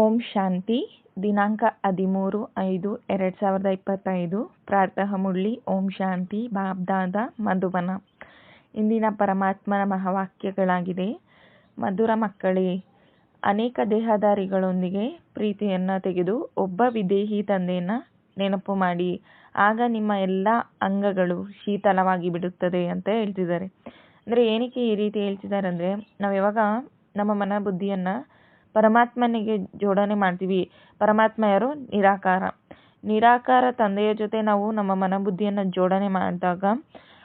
ಓಂ ಶಾಂತಿ, ದಿನಾಂಕ ಹದಿಮೂರು ಐದು ಎರಡು ಸಾವಿರದ ಇಪ್ಪತ್ತೈದು ಪ್ರಾತಃ ಮುಳ್ಳಿ ಓಂ ಶಾಂತಿ, ಬಾಬ್ದಾದ, ಮಧುವನ. ಇಂದಿನ ಪರಮಾತ್ಮನ ಮಹಾವಾಕ್ಯಗಳಾಗಿದೆ ಮಧುರ ಮಕ್ಕಳೇ, ಅನೇಕ ದೇಹಧಾರಿಗಳೊಂದಿಗೆ ಪ್ರೀತಿಯನ್ನು ತೆಗೆದು ಒಬ್ಬ ವಿದೇಹಿ ತಂದೆಯನ್ನು ನೆನಪು ಮಾಡಿ, ಆಗ ನಿಮ್ಮ ಎಲ್ಲ ಅಂಗಗಳು ಶೀತಲವಾಗಿ ಬಿಡುತ್ತದೆ ಅಂತ ಹೇಳ್ತಿದ್ದಾರೆ. ಅಂದರೆ ಏನಕ್ಕೆ ಈ ರೀತಿ ಹೇಳ್ತಿದ್ದಾರೆ ಅಂದರೆ, ನಾವು ಯಾವಾಗ ನಮ್ಮ ಮನ ಬುದ್ಧಿಯನ್ನು ಪರಮಾತ್ಮನಿಗೆ ಜೋಡಣೆ ಮಾಡ್ತೀವಿ. ಪರಮಾತ್ಮ ಯಾರು ನಿರಾಕಾರ. ನಿರಾಕಾರ ತಂದೆಯ ಜೊತೆ ನಾವು ನಮ್ಮ ಮನಬುದ್ಧಿಯನ್ನು ಜೋಡಣೆ ಮಾಡಿದಾಗ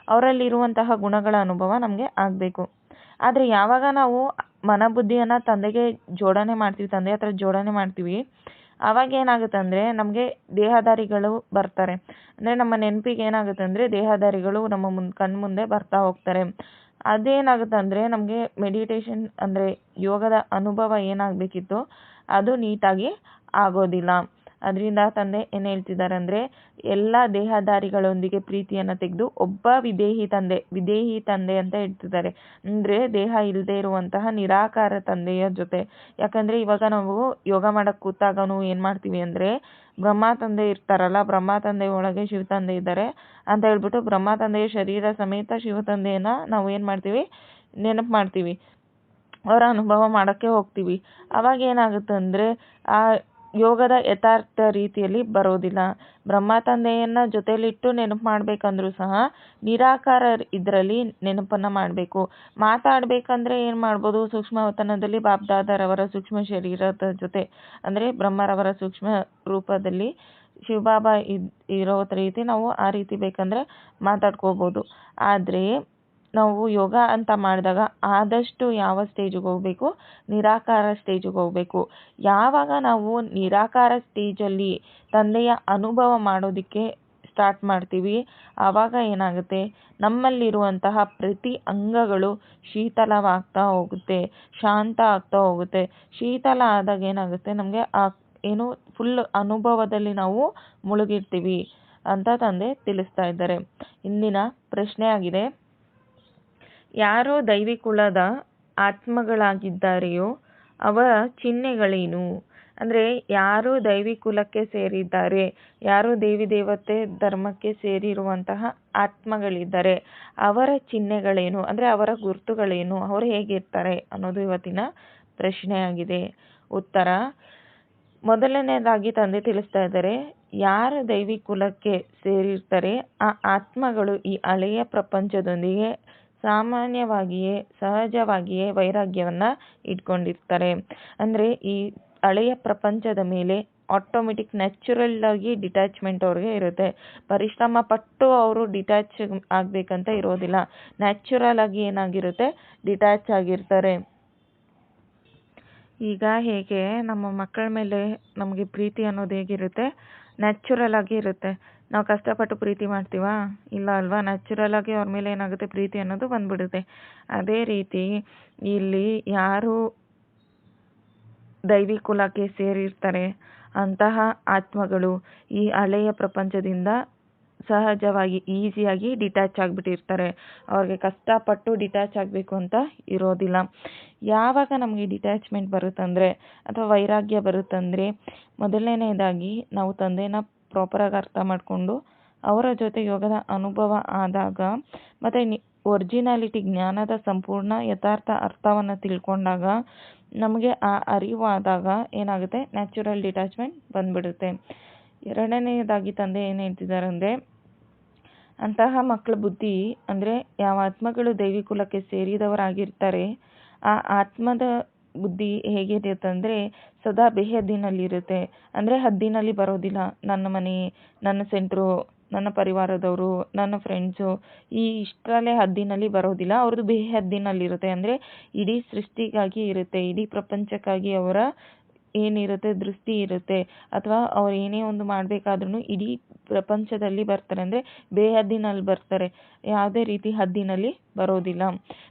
ಅವರಲ್ಲಿರುವಂತಹ ಗುಣಗಳ ಅನುಭವ ನಮಗೆ ಆಗಬೇಕು. ಆದರೆ ಯಾವಾಗ ನಾವು ಮನಬುದ್ಧಿಯನ್ನು ತಂದೆಗೆ ಜೋಡಣೆ ಮಾಡ್ತೀವಿ, ತಂದೆ ಹತ್ರ ಜೋಡಣೆ ಮಾಡ್ತೀವಿ ಆವಾಗ ಏನಾಗುತ್ತೆ ಅಂದ್ರೆ ನಮಗೆ ದೇಹದಾರಿಗಳು ಬರ್ತಾರೆ. ಅಂದರೆ ನಮ್ಮ ನೆನಪಿಗೆ ಏನಾಗುತ್ತೆ ಅಂದ್ರೆ ದೇಹದಾರಿಗಳು ನಮ್ಮ ಮುನ್, ಕಣ್ಮುಂದೆ ಬರ್ತಾ ಹೋಗ್ತಾರೆ. ಅದೇನಾಗುತ್ತೆ ಅಂದರೆ ನಮಗೆ ಮೆಡಿಟೇಷನ್ ಅಂದರೆ ಯೋಗದ ಅನುಭವ ಏನಾಗಬೇಕಿತ್ತು ಅದು ನೀಟಾಗಿ ಆಗೋದಿಲ್ಲ. ಅದರಿಂದ ತಂದೆ ಏನು ಹೇಳ್ತಿದ್ದಾರೆ ಅಂದರೆ, ಎಲ್ಲ ದೇಹಧಾರಿಗಳೊಂದಿಗೆ ಪ್ರೀತಿಯನ್ನು ತೆಗೆದು ಒಬ್ಬ ವಿದೇಹಿ ತಂದೆ ವಿದೇಹಿ ತಂದೆ ಅಂತ ಹೇಳ್ತಿದ್ದಾರೆ. ಅಂದರೆ ದೇಹ ಇಲ್ಲದೆ ಇರುವಂತಹ ನಿರಾಕಾರ ತಂದೆಯ ಜೊತೆ. ಯಾಕಂದರೆ ಇವಾಗ ನಾವು ಯೋಗ ಮಾಡೋಕ್ಕೆ ಕೂತಾಗನು ಏನು ಮಾಡ್ತೀವಿ ಅಂದರೆ, ಬ್ರಹ್ಮ ತಂದೆ ಇರ್ತಾರಲ್ಲ, ಬ್ರಹ್ಮ ತಂದೆ ಒಳಗೆ ಶಿವ ತಂದೆ ಇದ್ದಾರೆ ಅಂತ ಹೇಳ್ಬಿಟ್ಟು ಬ್ರಹ್ಮ ತಂದೆಯ ಶರೀರ ಸಮೇತ ಶಿವ ತಂದೆಯನ್ನು ನಾವು ಏನು ಮಾಡ್ತೀವಿ, ನೆನಪು ಮಾಡ್ತೀವಿ. ಅವರ ಅನುಭವ ಮಾಡೋಕ್ಕೆ ಹೋಗ್ತೀವಿ. ಅವಾಗ ಏನಾಗುತ್ತೆ ಅಂದರೆ, ಆ ಯೋಗದ ಯಥಾರ್ಥ ರೀತಿಯಲ್ಲಿ ಬರೋದಿಲ್ಲ. ಬ್ರಹ್ಮ ತಂದೆಯನ್ನು ಜೊತೆಯಲ್ಲಿಟ್ಟು ನೆನಪು ಮಾಡಬೇಕಂದ್ರೂ ಸಹ ನಿರಾಕಾರ ಇದರಲ್ಲಿ ನೆನಪನ್ನು ಮಾಡಬೇಕು. ಮಾತಾಡಬೇಕಂದ್ರೆ ಏನು ಮಾಡ್ಬೋದು? ಸೂಕ್ಷ್ಮವತನದಲ್ಲಿ ಬಾಬ್ದಾದರವರ ಸೂಕ್ಷ್ಮ ಶರೀರದ ಜೊತೆ, ಅಂದರೆ ಬ್ರಹ್ಮರವರ ಸೂಕ್ಷ್ಮ ರೂಪದಲ್ಲಿ ಶಿವಬಾಬಾ ಇದ್ ಇರೋ ರೀತಿ ನಾವು ಆ ರೀತಿ ಬೇಕಂದರೆ ಮಾತಾಡ್ಕೋಬೋದು. ಆದರೆ ನಾವು ಯೋಗ ಅಂತ ಮಾಡಿದಾಗ ಆದಷ್ಟು ಯಾವ ಸ್ಟೇಜಿಗೆ ಹೋಗಬೇಕು? ನಿರಾಕಾರ ಸ್ಟೇಜಿಗೆ ಹೋಗಬೇಕು. ಯಾವಾಗ ನಾವು ನಿರಾಕಾರ ಸ್ಟೇಜಲ್ಲಿ ತಂದೆಯ ಅನುಭವ ಮಾಡೋದಕ್ಕೆ ಸ್ಟಾರ್ಟ್ ಮಾಡ್ತೀವಿ, ಆವಾಗ ಏನಾಗುತ್ತೆ? ನಮ್ಮಲ್ಲಿರುವಂತಹ ಪ್ರತಿ ಅಂಗಗಳು ಶೀತಲವಾಗ್ತಾ ಹೋಗುತ್ತೆ, ಶಾಂತ ಆಗ್ತಾ ಹೋಗುತ್ತೆ. ಶೀತಲ ಆದಾಗ ಏನಾಗುತ್ತೆ? ನಮಗೆ ಆ ಏನು ಫುಲ್ ಅನುಭವದಲ್ಲಿ ನಾವು ಮುಳುಗಿರ್ತೀವಿ ಅಂತ ತಂದೆ ತಿಳಿಸ್ತಾ ಇದ್ದಾರೆ. ಇಂದಿನ ಪ್ರಶ್ನೆ ಆಗಿದೆ. ಯಾರು ದೈವಿಕುಲದ ಆತ್ಮಗಳಾಗಿದ್ದಾರೆಯೋ ಅವರ ಚಿಹ್ನೆಗಳೇನು? ಅಂದರೆ ಯಾರು ದೈವಿ ಕುಲಕ್ಕೆ ಸೇರಿದ್ದಾರೆ, ಯಾರು ದೇವಿ ದೇವತೆ ಧರ್ಮಕ್ಕೆ ಸೇರಿರುವಂತಹ ಆತ್ಮಗಳಿದ್ದಾರೆ, ಅವರ ಚಿಹ್ನೆಗಳೇನು? ಅಂದರೆ ಅವರ ಗುರುತುಗಳೇನು? ಅವರು ಹೇಗಿರ್ತಾರೆ ಅನ್ನೋದು ಇವತ್ತಿನ ಪ್ರಶ್ನೆಯಾಗಿದೆ. ಉತ್ತರ, ಮೊದಲನೇದಾಗಿ ತಂದೆ ತಿಳಿಸ್ತಾ ಇದ್ದಾರೆ, ಯಾರು ದೈವಿ ಕುಲಕ್ಕೆ ಸೇರಿರ್ತಾರೆ, ಆ ಆತ್ಮಗಳು ಈ ಹಳೆಯ ಪ್ರಪಂಚದೊಂದಿಗೆ ಸಾಮಾನ್ಯವಾಗಿಯೇ, ಸಹಜವಾಗಿಯೇ ವೈರಾಗ್ಯವನ್ನು ಇಟ್ಕೊಂಡಿರ್ತಾರೆ. ಅಂದರೆ ಈ ಹಳೆಯ ಪ್ರಪಂಚದ ಮೇಲೆ ಆಟೋಮೆಟಿಕ್ ನ್ಯಾಚುರಲ್ ಆಗಿ ಡಿಟ್ಯಾಚ್ಮೆಂಟ್ ಅವ್ರಿಗೆ ಇರುತ್ತೆ. ಪರಿಶ್ರಮ ಪಟ್ಟು ಅವರು ಡಿಟ್ಯಾಚ್ ಆಗಬೇಕಂತ ಇರೋದಿಲ್ಲ. ನ್ಯಾಚುರಲ್ ಆಗಿ ಏನಾಗಿರುತ್ತೆ? ಡಿಟ್ಯಾಚ್ ಆಗಿರ್ತಾರೆ. ಈಗ ಹೇಗೆ ನಮ್ಮ ಮಕ್ಕಳ ಮೇಲೆ ನಮಗೆ ಪ್ರೀತಿ ಅನ್ನೋದು ಹೇಗಿರುತ್ತೆ? ನ್ಯಾಚುರಲ್ ಆಗಿ ಇರುತ್ತೆ. ನಾವು ಕಷ್ಟಪಟ್ಟು ಪ್ರೀತಿ ಮಾಡ್ತೀವಾ? ಇಲ್ಲ ಅಲ್ವಾ? ನ್ಯಾಚುರಲ್ ಆಗಿ ಅವ್ರ ಮೇಲೆ ಏನಾಗುತ್ತೆ? ಪ್ರೀತಿ ಅನ್ನೋದು ಬಂದ್ಬಿಡುತ್ತೆ. ಅದೇ ರೀತಿ ಇಲ್ಲಿ ಯಾರು ದೈವಿ ಕುಲಕ್ಕೆ ಸೇರಿರ್ತಾರೆ ಅಂತಹ ಆತ್ಮಗಳು ಈ ಹಳೆಯ ಪ್ರಪಂಚದಿಂದ ಸಹಜವಾಗಿ ಈಸಿಯಾಗಿ ಡಿಟ್ಯಾಚ್ ಆಗಿಬಿಟ್ಟಿರ್ತಾರೆ. ಅವ್ರಿಗೆ ಕಷ್ಟಪಟ್ಟು ಡಿಟ್ಯಾಚ್ ಆಗಬೇಕು ಅಂತ ಇರೋದಿಲ್ಲ. ಯಾವಾಗ ನಮಗೆ ಡಿಟ್ಯಾಚ್ಮೆಂಟ್ ಬರುತ್ತಂದರೆ ಅಥವಾ ವೈರಾಗ್ಯ ಬರುತ್ತಂದರೆ ಮೊದಲನೇದಾಗಿ ನಾವು ತಂದೆನ ಪ್ರಾಪರಾಗಿ ಅರ್ಥ ಮಾಡಿಕೊಂಡು ಅವರ ಜೊತೆ ಯೋಗದ ಅನುಭವ ಆದಾಗ ಮತ್ತು ನಿ ಒರಿಜಿನಾಲಿಟಿ ಜ್ಞಾನದ ಸಂಪೂರ್ಣ ಯಥಾರ್ಥ ಅರ್ಥವನ್ನು ತಿಳ್ಕೊಂಡಾಗ ನಮಗೆ ಆ ಅರಿವಾದಾಗ ಏನಾಗುತ್ತೆ? ನ್ಯಾಚುರಲ್ ಡಿಟ್ಯಾಚ್ಮೆಂಟ್ ಬಂದ್ಬಿಡುತ್ತೆ. ಎರಡನೆಯದಾಗಿ ತಂದೆ ಏನು ಹೇಳ್ತಿದ್ದಾರೆ ಅಂದರೆ, ಅಂತಹ ಮಕ್ಕಳ ಬುದ್ಧಿ ಅಂದರೆ ಯಾವ ಆತ್ಮಗಳು ದೈವಿ ಕುಲಕ್ಕೆ ಸೇರಿದವರಾಗಿರ್ತಾರೆ, ಆ ಆತ್ಮದ ಬುದ್ಧಿ ಹೇಗಿರುತ್ತೆ ಅಂದರೆ ಸದಾ ಬೇಹದ್ದಿನಲ್ಲಿರುತ್ತೆ ಅಂದರೆ ಹದ್ದಿನಲ್ಲಿ ಬರೋದಿಲ್ಲ ನನ್ನ ಮನೆ, ನನ್ನ ಸೆಂಟ್ರು ನನ್ನ ಪರಿವಾರದವರು, ನನ್ನ ಫ್ರೆಂಡ್ಸು ಈ ಇಷ್ಟರಲ್ಲೇ ಹದ್ದಿನಲ್ಲಿ ಬರೋದಿಲ್ಲ ಅವ್ರದ್ದು ಬೇಹದ್ದಿನಲ್ಲಿರುತ್ತೆ ಅಂದರೆ ಇಡೀ ಸೃಷ್ಟಿಗಾಗಿ ಇರುತ್ತೆ. ಇಡೀ ಪ್ರಪಂಚಕ್ಕಾಗಿ ಅವರ ಏನಿರುತ್ತೆ, ದೃಷ್ಟಿ ಇರುತ್ತೆ ಅಥವಾ ಅವ್ರು ಏನೇ ಒಂದು ಮಾಡಬೇಕಾದ್ರೂ ಇಡೀ ಪ್ರಪಂಚದಲ್ಲಿ ಬರ್ತಾರೆ ಅಂದರೆ ಬೇಹದ್ದಿನಲ್ಲಿ ಬರ್ತಾರೆ. ಯಾವುದೇ ರೀತಿ ಹದ್ದಿನಲ್ಲಿ ಬರೋದಿಲ್ಲ.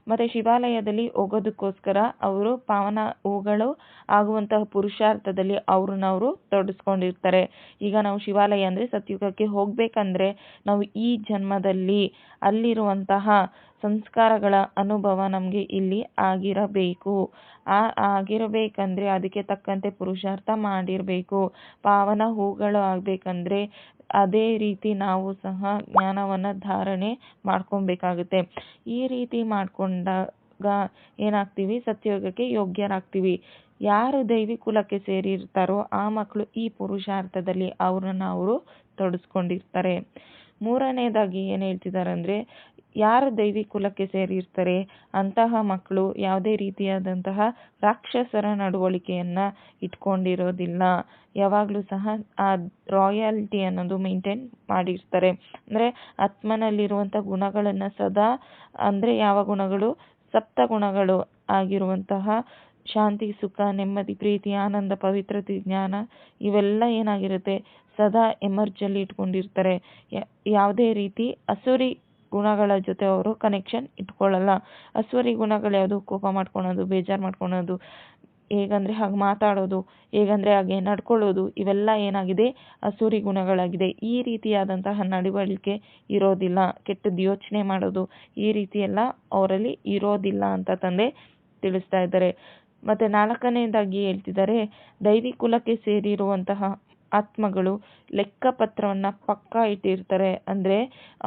ಮತ್ತು ಶಿವಾಲಯದಲ್ಲಿ ಹೋಗೋದಕ್ಕೋಸ್ಕರ ಅವರು ಪಾವನ ಹೂಗಳು ಆಗುವಂತಹ ಪುರುಷಾರ್ಥದಲ್ಲಿ ಅವ್ರನ್ನ ಅವರು ತೊಡಸ್ಕೊಂಡಿರ್ತಾರೆ. ಈಗ ನಾವು ಶಿವಾಲಯ ಅಂದರೆ ಸತ್ಯುಗಕ್ಕೆ ಹೋಗಬೇಕಂದ್ರೆ ನಾವು ಈ ಜನ್ಮದಲ್ಲಿ ಅಲ್ಲಿರುವಂತಹ ಸಂಸ್ಕಾರಗಳ ಅನುಭವ ನಮಗೆ ಇಲ್ಲಿ ಆಗಿರಬೇಕು. ಆ ಆಗಿರಬೇಕಂದ್ರೆ ಅದಕ್ಕೆ ತಕ್ಕಂತೆ ಪುರುಷಾರ್ಥ ಮಾಡಿರಬೇಕು. ಪಾವನ ಹೂಗಳು ಆಗಬೇಕಂದ್ರೆ ಅದೇ ರೀತಿ ನಾವು ಸಹ ಜ್ಞಾನವನ್ನು ಧಾರಣೆ ಮಾಡ್ಕೊಬೇಕಾಗುತ್ತೆ. ಈ ರೀತಿ ಮಾಡಿಕೊಂಡಾಗ ಏನಾಗ್ತೀವಿ? ಸತ್ಯೋಗಕ್ಕೆ ಯೋಗ್ಯರಾಗ್ತೀವಿ. ಯಾರು ದೈವಿ ಕುಲಕ್ಕೆ ಸೇರಿರ್ತಾರೋ ಆ ಮಕ್ಕಳು ಈ ಪುರುಷಾರ್ಥದಲ್ಲಿ ಅವ್ರನ್ನ ಅವರು ತೊಡಸ್ಕೊಂಡಿರ್ತಾರೆ. ಮೂರನೇದಾಗಿ ಏನು ಹೇಳ್ತಿದ್ದಾರೆ ಅಂದರೆ ಯಾರು ದೈವಿ ಕುಲಕ್ಕೆ ಸೇರಿರ್ತಾರೆ? ಅಂತಹ ಮಕ್ಕಳು ಯಾವುದೇ ರೀತಿಯಾದಂತಹ ರಾಕ್ಷಸರ ನಡವಳಿಕೆಯನ್ನು ಇಟ್ಕೊಂಡಿರೋದಿಲ್ಲ. ಯಾವಾಗಲೂ ಸಹ ಆ ರಾಯಲ್ಟಿ ಅನ್ನೋದು ಮೇಂಟೈನ್ ಮಾಡಿರ್ತಾರೆ. ಅಂದರೆ ಆತ್ಮನಲ್ಲಿರುವಂಥ ಗುಣಗಳನ್ನು ಸದಾ, ಅಂದರೆ ಯಾವ ಗುಣಗಳು? ಸಪ್ತ ಗುಣಗಳು ಆಗಿರುವಂತಹ ಶಾಂತಿ, ಸುಖ, ನೆಮ್ಮದಿ, ಪ್ರೀತಿ, ಆನಂದ, ಪವಿತ್ರತೆ, ಜ್ಞಾನ ಇವೆಲ್ಲ ಏನಾಗಿರುತ್ತೆ? ಸದಾ ಎಮರ್ಜಲ್ಲಿ ಇಟ್ಕೊಂಡಿರ್ತಾರೆ. ಯಾವುದೇ ರೀತಿ ಅಸುರಿ ಗುಣಗಳ ಜೊತೆ ಅವರು ಕನೆಕ್ಷನ್ ಇಟ್ಕೊಳ್ಳಲ್ಲ. ಅಸುರಿ ಗುಣಗಳು ಯಾವುದು? ಕೋಪ ಮಾಡ್ಕೊಳೋದು, ಬೇಜಾರು ಮಾಡ್ಕೊಳೋದು, ಹೇಗಂದರೆ ಹಾಗೆ ಮಾತಾಡೋದು, ಹೇಗಂದರೆ ಹಾಗೆ ನಡ್ಕೊಳ್ಳೋದು, ಇವೆಲ್ಲ ಏನಾಗಿದೆ? ಅಸುರಿ ಗುಣಗಳಾಗಿದೆ. ಈ ರೀತಿಯಾದಂತಹ ನಡವಳಿಕೆ ಇರೋದಿಲ್ಲ. ಕೆಟ್ಟದ್ದು ಯೋಚನೆ ಮಾಡೋದು ಈ ರೀತಿಯೆಲ್ಲ ಅವರಲ್ಲಿ ಇರೋದಿಲ್ಲ ಅಂತ ತಂದೆ ತಿಳಿಸ್ತಾ ಇದ್ದಾರೆ. ಮತ್ತು ನಾಲ್ಕನೇದಾಗಿ ಹೇಳ್ತಿದ್ದಾರೆ ದೈವಿ ಕುಲಕ್ಕೆ ಸೇರಿರುವಂತಹ ಆತ್ಮಗಳು ಲೆಕ್ಕಪತ್ರವನ್ನು ಪಕ್ಕಾ ಇಟ್ಟಿರ್ತಾರೆ. ಅಂದರೆ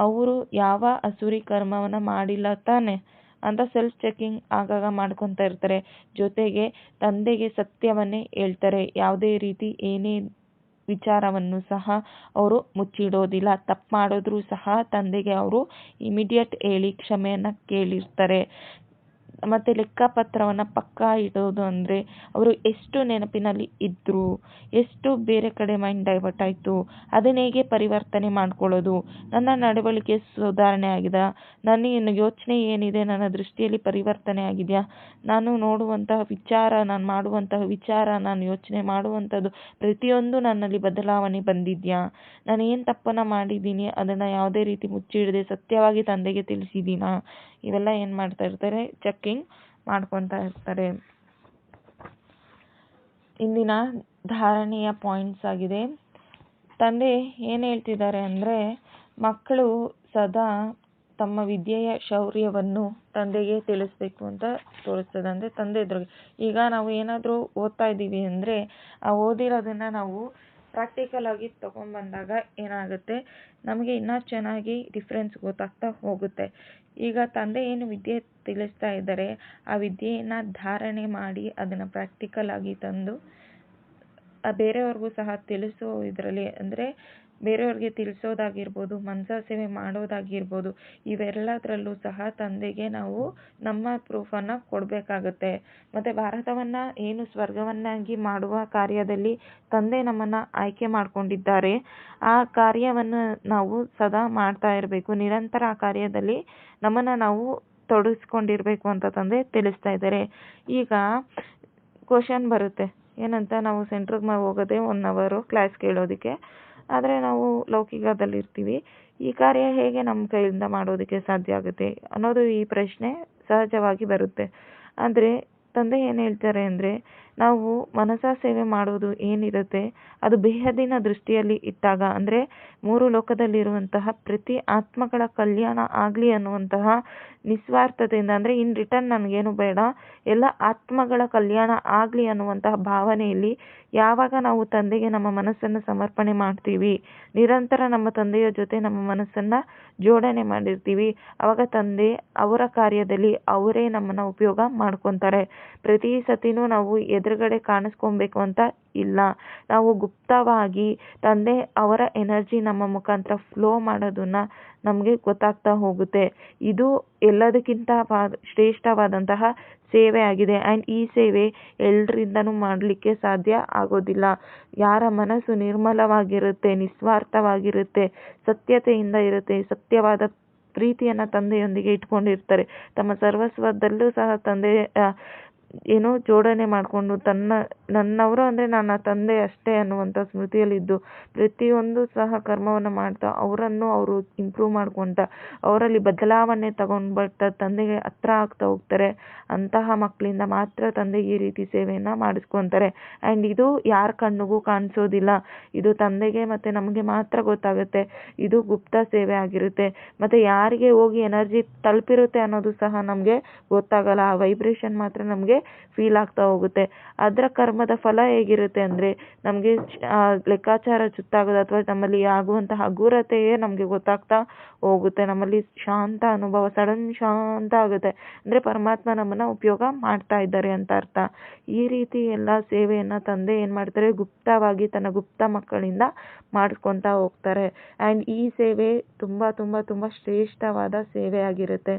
ಅವರು ಯಾವ ಅಸುರಿ ಕರ್ಮವನ್ನ ಮಾಡಿಲ್ಲ ತಾನೆ ಅಂತ ಸೆಲ್ಫ್ ಚೆಕಿಂಗ್ ಆಗಾಗ ಮಾಡ್ಕೊತಾ ಇರ್ತಾರೆ. ಜೊತೆಗೆ ತಂದೆಗೆ ಸತ್ಯವನ್ನೇ ಹೇಳ್ತಾರೆ. ಯಾವುದೇ ರೀತಿ ಏನೇ ವಿಚಾರವನ್ನು ಸಹ ಅವರು ಮುಚ್ಚಿಡೋದಿಲ್ಲ. ತಪ್ಪು ಮಾಡಿದ್ರು ಸಹ ತಂದೆಗೆ ಅವರು ಇಮಿಡಿಯೇಟ್ ಹೇಳಿ ಕ್ಷಮೆಯನ್ನು ಕೇಳಿರ್ತಾರೆ. ಮತ್ತು ಲೆಕ್ಕಪತ್ರವನ್ನು ಪಕ್ಕಾ ಇಡೋದು ಅಂದರೆ ಅವರು ಎಷ್ಟು ನೆನಪಿನಲ್ಲಿ ಇದ್ದರು ಎಷ್ಟು ಬೇರೆ ಕಡೆ ಮೈಂಡ್ ಡೈವರ್ಟ್ ಆಯಿತು, ಅದನ್ನ ಹೇಗೆ ಪರಿವರ್ತನೆ ಮಾಡ್ಕೊಳ್ಳೋದು, ನನ್ನ ನಡವಳಿಕೆ ಸುಧಾರಣೆ ಆಗಿದೆ, ನನ್ನ ಯೋಚನೆ ಏನಿದೆ, ನನ್ನ ದೃಷ್ಟಿಯಲ್ಲಿ ಪರಿವರ್ತನೆ ಆಗಿದೆಯಾ, ನಾನು ನೋಡುವಂತಹ ವಿಚಾರ, ನಾನು ಮಾಡುವಂತಹ ವಿಚಾರ, ನಾನು ಯೋಚನೆ ಮಾಡುವಂಥದ್ದು ಪ್ರತಿಯೊಂದು ನನ್ನಲ್ಲಿ ಬದಲಾವಣೆ ಬಂದಿದೆಯಾ, ನಾನು ಏನು ತಪ್ಪನ್ನು ಮಾಡಿದ್ದೀನಿ, ಅದನ್ನು ಯಾವುದೇ ರೀತಿ ಮುಚ್ಚಿಡದೆ ಸತ್ಯವಾಗಿ ತಂದೆಗೆ ತಿಳಿಸಿದ್ದೀನಾ ಇವೆಲ್ಲ ಏನು ಮಾಡ್ತಾ ಇರ್ತಾರೆ? ಚೆಕ್ಕಿಂಗ್ ಮಾಡ್ಕೊತಾ ಇರ್ತಾರೆ. ಇಂದಿನ ಧಾರಣೆಯ ಪಾಯಿಂಟ್ಸ್ ಆಗಿದೆ. ತಂದೆ ಏನು ಹೇಳ್ತಿದ್ದಾರೆ ಅಂದರೆ, ಮಕ್ಕಳು ಸದಾ ತಮ್ಮ ವಿದ್ಯೆಯ ಶೌರ್ಯವನ್ನು ತಂದೆಗೆ ತಿಳಿಸ್ಬೇಕು ಅಂತ ತೋರಿಸ್ತದೆ. ಅಂದರೆ ತಂದೆ ಎದುರಿಗೆ. ಈಗ ನಾವು ಏನಾದರೂ ಓದ್ತಾ ಇದ್ದೀವಿ ಅಂದರೆ, ಆ ಓದಿರೋದನ್ನು ನಾವು ಪ್ರಾಕ್ಟಿಕಲ್ ಆಗಿ ತೊಗೊಂಬಂದಾಗ ಏನಾಗುತ್ತೆ? ನಮಗೆ ಇನ್ನೂ ಚೆನ್ನಾಗಿ ಡಿಫ್ರೆನ್ಸ್ ಗೊತ್ತಾಗ್ತಾ ಹೋಗುತ್ತೆ. ಈಗ ತಂದೆ ಏನು ವಿದ್ಯೆ ತಿಳಿಸ್ತಾ ಇದ್ದಾರೆ ಆ ವಿದ್ಯೆಯನ್ನು ಧಾರಣೆ ಮಾಡಿ ಅದನ್ನು ಪ್ರಾಕ್ಟಿಕಲ್ ಆಗಿ ತಂದು ಬೇರೆಯವ್ರಿಗೂ ಸಹ ತಿಳಿಸುವ ಇದರಲ್ಲಿ ಅಂದರೆ ಬೇರೆಯವ್ರಿಗೆ ತಿಳಿಸೋದಾಗಿರ್ಬೋದು, ಮನಸ ಸೇವೆ ಮಾಡೋದಾಗಿರ್ಬೋದು ಇವೆಲ್ಲದರಲ್ಲೂ ಸಹ ತಂದೆಗೆ ನಾವು ನಮ್ಮ ಪ್ರೂಫನ್ನು ಕೊಡಬೇಕಾಗುತ್ತೆ. ಮತ್ತು ಭಾರತವನ್ನು ಏನು ಸ್ವರ್ಗವನ್ನಾಗಿ ಮಾಡುವ ಕಾರ್ಯದಲ್ಲಿ ತಂದೆ ನಮ್ಮನ್ನು ಆಯ್ಕೆ ಮಾಡಿಕೊಂಡಿದ್ದಾರೆ. ಆ ಕಾರ್ಯವನ್ನು ನಾವು ಸದಾ ಮಾಡ್ತಾ ಇರಬೇಕು. ನಿರಂತರ ಆ ಕಾರ್ಯದಲ್ಲಿ ನಮ್ಮನ್ನು ನಾವು ತೊಡಗಿಸ್ಕೊಂಡಿರಬೇಕು ಅಂತ ತಂದೆ ತಿಳಿಸ್ತಾ ಇದ್ದಾರೆ. ಈಗ ಕ್ವಶನ್ ಬರುತ್ತೆ. ಏನಂತ ನಾವು ಸೆಂಟ್ರಿಗೆ ಹೋಗೋದೇ ಒನ್ ಅವರು ಕ್ಲಾಸ್ ಕೇಳೋದಕ್ಕೆ. ಆದರೆ ನಾವು ಲೌಕಿಕದಲ್ಲಿರ್ತೀವಿ ಈ ಕಾರ್ಯ ಹೇಗೆ ನಮ್ಮ ಕೈಯಿಂದ ಮಾಡೋದಕ್ಕೆ ಸಾಧ್ಯ ಆಗುತ್ತೆ ಅನ್ನೋದು ಈ ಪ್ರಶ್ನೆ ಸಹಜವಾಗಿ ಬರುತ್ತೆ. ಆದರೆ ತಂದೆ ಏನು ಹೇಳ್ತಾರೆ ಅಂದರೆ ನಾವು ಮನಸಾ ಸೇವೆ ಮಾಡೋದು ಏನಿರುತ್ತೆ, ಅದು ಬೇಹದಿನ ದೃಷ್ಟಿಯಲ್ಲಿ ಇಟ್ಟಾಗ, ಅಂದರೆ ಮೂರು ಲೋಕದಲ್ಲಿರುವಂತಹ ಪ್ರತಿ ಆತ್ಮಗಳ ಕಲ್ಯಾಣ ಆಗಲಿ ಅನ್ನುವಂತಹ ನಿಸ್ವಾರ್ಥದಿಂದ ಅಂದರೆ ಇನ್ ರಿಟರ್ನ್ ನನಗೇನು ಬೇಡ, ಎಲ್ಲ ಆತ್ಮಗಳ ಕಲ್ಯಾಣ ಆಗಲಿ ಅನ್ನುವಂತಹ ಭಾವನೆಯಲ್ಲಿ ಯಾವಾಗ ನಾವು ತಂದೆಗೆ ನಮ್ಮ ಮನಸ್ಸನ್ನು ಸಮರ್ಪಣೆ ಮಾಡ್ತೀವಿ, ನಿರಂತರ ನಮ್ಮ ತಂದೆಯ ಜೊತೆ ನಮ್ಮ ಮನಸ್ಸನ್ನು ಜೋಡಣೆ ಮಾಡಿರ್ತೀವಿ ಆವಾಗ ತಂದೆ ಅವರ ಕಾರ್ಯದಲ್ಲಿ ಅವರೇ ನಮ್ಮನ್ನು ಉಪಯೋಗ ಮಾಡ್ಕೊತಾರೆ. ಪ್ರತಿ ಸತಿನೂ ನಾವು ಎದುರುಗಡೆ ಕಾಣಿಸ್ಕೊಬೇಕು ಅಂತ ಇಲ್ಲ. ನಾವು ಗುಪ್ತವಾಗಿ ತಂದೆ ಅವರ ಎನರ್ಜಿ ನಮ್ಮ ಮುಖಾಂತರ ಫ್ಲೋ ಮಾಡೋದನ್ನ ನಮಗೆ ಗೊತ್ತಾಗ್ತಾ ಹೋಗುತ್ತೆ. ಇದು ಎಲ್ಲದಕ್ಕಿಂತ ಶ್ರೇಷ್ಠವಾದಂತಹ ಸೇವೆ ಆಗಿದೆ. ಆ್ಯಂಡ್ ಈ ಸೇವೆ ಎಲ್ಲರಿಂದನೂ ಮಾಡಲಿಕ್ಕೆ ಸಾಧ್ಯ ಆಗೋದಿಲ್ಲ. ಯಾರ ಮನಸ್ಸು ನಿರ್ಮಲವಾಗಿರುತ್ತೆ, ನಿಸ್ವಾರ್ಥವಾಗಿರುತ್ತೆ, ಸತ್ಯತೆಯಿಂದ ಇರುತ್ತೆ, ಸತ್ಯವಾದ ಪ್ರೀತಿಯನ್ನು ತಂದೆಯೊಂದಿಗೆ ಇಟ್ಕೊಂಡಿರ್ತಾರೆ. ತಮ್ಮ ಸರ್ವಸ್ವದಲ್ಲೂ ಸಹ ತಂದೆ ಏನೋ ಜೋಡಣೆ ಮಾಡಿಕೊಂಡು ತನ್ನ, ನನ್ನವರು ಅಂದರೆ ನನ್ನ ತಂದೆ ಅಷ್ಟೇ ಅನ್ನುವಂಥ ಸ್ಮೃತಿಯಲ್ಲಿದ್ದು ಪ್ರತಿಯೊಂದು ಸಹ ಕರ್ಮವನ್ನು ಮಾಡ್ತಾ ಅವರನ್ನು ಅವರು ಇಂಪ್ರೂವ್ ಮಾಡ್ಕೊತ, ಅವರಲ್ಲಿ ಬದಲಾವಣೆ ತಗೊಂಡು ಬರ್ತಾ ತಂದೆಗೆ ಹತ್ರ ಆಗ್ತಾ ಹೋಗ್ತಾರೆ. ಅಂತಹ ಮಕ್ಕಳಿಂದ ಮಾತ್ರ ತಂದೆಗೆ ಈ ರೀತಿ ಸೇವೆಯನ್ನು ಮಾಡಿಸ್ಕೊತಾರೆ. ಆ್ಯಂಡ್ ಇದು ಯಾರ ಕಣ್ಣಿಗೂ ಕಾಣಿಸೋದಿಲ್ಲ. ಇದು ತಂದೆಗೆ ಮತ್ತು ನಮಗೆ ಮಾತ್ರ ಗೊತ್ತಾಗುತ್ತೆ. ಇದು ಗುಪ್ತ ಸೇವೆ ಆಗಿರುತ್ತೆ. ಮತ್ತು ಯಾರಿಗೆ ಹೋಗಿ ಎನರ್ಜಿ ತಲುಪಿರುತ್ತೆ ಅನ್ನೋದು ಸಹ ನಮಗೆ ಗೊತ್ತಾಗಲ್ಲ. ಆ ವೈಬ್ರೇಷನ್ ಮಾತ್ರ ನಮಗೆ ಫೀಲ್ ಆಗ್ತಾ ಹೋಗುತ್ತೆ. ಅದರ ಕರ್ಮದ ಫಲ ಹೇಗಿರುತ್ತೆ ಅಂದರೆ ನಮಗೆ ಲೆಕ್ಕಾಚಾರ ಚುತ್ತಾಗೋದು ಅಥವಾ ನಮ್ಮಲ್ಲಿ ಆಗುವಂತಹ ಹಗುರತೆಯೇ ನಮಗೆ ಗೊತ್ತಾಗ್ತಾ ಹೋಗುತ್ತೆ. ನಮ್ಮಲ್ಲಿ ಶಾಂತ ಅನುಭವ ಸಡನ್ ಶಾಂತ ಆಗುತ್ತೆ. ಅಂದರೆ ಪರಮಾತ್ಮ ನಮ್ಮನ್ನು ಉಪಯೋಗ ಮಾಡ್ತಾ ಇದ್ದಾರೆ ಅಂತ ಅರ್ಥ. ಈ ರೀತಿ ಎಲ್ಲ ಸೇವೆಯನ್ನು ತಂದೆ ಏನು ಮಾಡ್ತಾರೆ? ಗುಪ್ತವಾಗಿ ತನ್ನ ಗುಪ್ತ ಮಕ್ಕಳಿಂದ ಮಾಡ್ಕೊತಾ ಹೋಗ್ತಾರೆ. ಆ್ಯಂಡ್ ಈ ಸೇವೆ ತುಂಬ ತುಂಬ ತುಂಬ ಶ್ರೇಷ್ಠವಾದ ಸೇವೆ ಆಗಿರುತ್ತೆ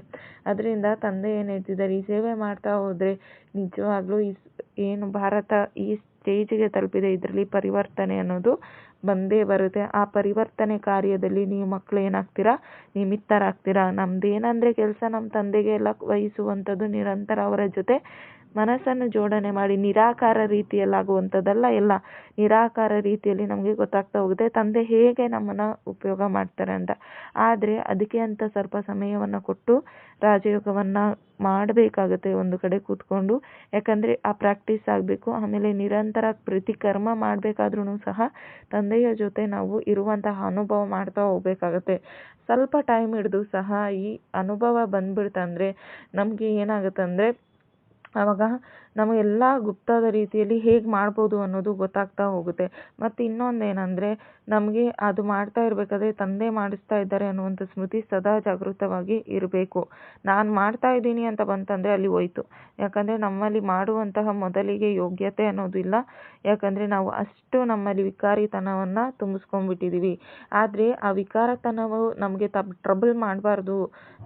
ಅದರಿಂದ ತಂದೆ ಏನು ಹೇಳ್ತಿದ್ದಾರೆ? ಈ ಸೇವೆ ಮಾಡ್ತಾ ಹೋದರೆ ನಿಜವಾಗ್ಲೂ ಈ ಏನು ಭಾರತ ಈ ಸ್ಟೇಜಿಗೆ ತಲುಪಿದೆ, ಇದರಲ್ಲಿ ಪರಿವರ್ತನೆ ಅನ್ನೋದು ಬಂದೇ ಬರುತ್ತೆ. ಆ ಪರಿವರ್ತನೆ ಕಾರ್ಯದಲ್ಲಿ ನೀವು ಮಕ್ಕಳು ಏನಾಗ್ತೀರಾ? ನಿಮಿತ್ತರಾಗ್ತೀರಾ ನಮ್ದು ಏನಂದರೆ ಕೆಲಸ ನಮ್ಮ ತಂದೆಗೆ ಎಲ್ಲ ವಹಿಸುವಂಥದ್ದು ನಿರಂತರ ಅವರ ಜೊತೆ ಮನಸ್ಸನ್ನು ಜೋಡಣೆ ಮಾಡಿ ನಿರಾಕಾರ ರೀತಿಯಲ್ಲಾಗುವಂಥದ್ದಲ್ಲ, ಎಲ್ಲ ನಿರಾಕಾರ ರೀತಿಯಲ್ಲಿ ನಮಗೆ ಗೊತ್ತಾಗ್ತಾ ಹೋಗುತ್ತೆ. ತಂದೆ ಹೇಗೆ ನಮ್ಮನ್ನು ಉಪಯೋಗ ಮಾಡ್ತಾರೆ ಅಂತ. ಆದರೆ ಅದಕ್ಕೆ ಅಂತ ಸ್ವಲ್ಪ ಸಮಯವನ್ನು ಕೊಟ್ಟು ರಾಜಯೋಗವನ್ನು ಮಾಡಬೇಕಾಗುತ್ತೆ ಒಂದು ಕಡೆ ಕೂತ್ಕೊಂಡು. ಯಾಕಂದರೆ ಆ ಪ್ರಾಕ್ಟೀಸ್ ಆಗಬೇಕು, ಆಮೇಲೆ ನಿರಂತರ ಪ್ರತಿ ಕರ್ಮ ಮಾಡಬೇಕಾದ್ರೂ ಸಹ ತಂದೆಯ ಜೊತೆ ನಾವು ಇರುವಂತಹ ಅನುಭವ ಮಾಡ್ತಾ ಹೋಗ್ಬೇಕಾಗತ್ತೆ. ಸ್ವಲ್ಪ ಟೈಮ್ ಹಿಡಿದು ಸಹ ಈ ಅನುಭವ ಬಂದ್ಬಿಡ್ತಂದರೆ ನಮಗೆ ಏನಾಗುತ್ತೆ ಅಂದರೆ ಆವಾಗ ನಮಗೆಲ್ಲ ಗುಪ್ತದ ರೀತಿಯಲ್ಲಿ ಹೇಗೆ ಮಾಡ್ಬೋದು ಅನ್ನೋದು ಗೊತ್ತಾಗ್ತಾ ಹೋಗುತ್ತೆ. ಮತ್ತು ಇನ್ನೊಂದು ಏನಂದರೆ ನಮಗೆ ಅದು ಮಾಡ್ತಾ ಇರಬೇಕಾದ್ರೆ ತಂದೆ ಮಾಡಿಸ್ತಾ ಇದ್ದಾರೆ ಅನ್ನುವಂಥ ಸ್ಮೃತಿ ಸದಾ ಜಾಗೃತವಾಗಿ ಇರಬೇಕು. ನಾನು ಮಾಡ್ತಾ ಇದ್ದೀನಿ ಅಂತ ಬಂತಂದರೆ ಅಲ್ಲಿ ಹೋಯ್ತು. ಯಾಕಂದರೆ ನಮ್ಮಲ್ಲಿ ಮಾಡುವಂತಹ ಮೊದಲಿಗೆ ಯೋಗ್ಯತೆ ಅನ್ನೋದು ಇಲ್ಲ. ಯಾಕಂದರೆ ನಾವು ಅಷ್ಟು ನಮ್ಮಲ್ಲಿ ವಿಕಾರಿತನವನ್ನು ತುಂಬಿಸ್ಕೊಂಡ್ಬಿಟ್ಟಿದ್ದೀವಿ ಆದರೆ ಆ ವಿಕಾರತನವು ನಮಗೆ ತಬ್ ಟ್ರಬಲ್ ಮಾಡಬಾರ್ದು.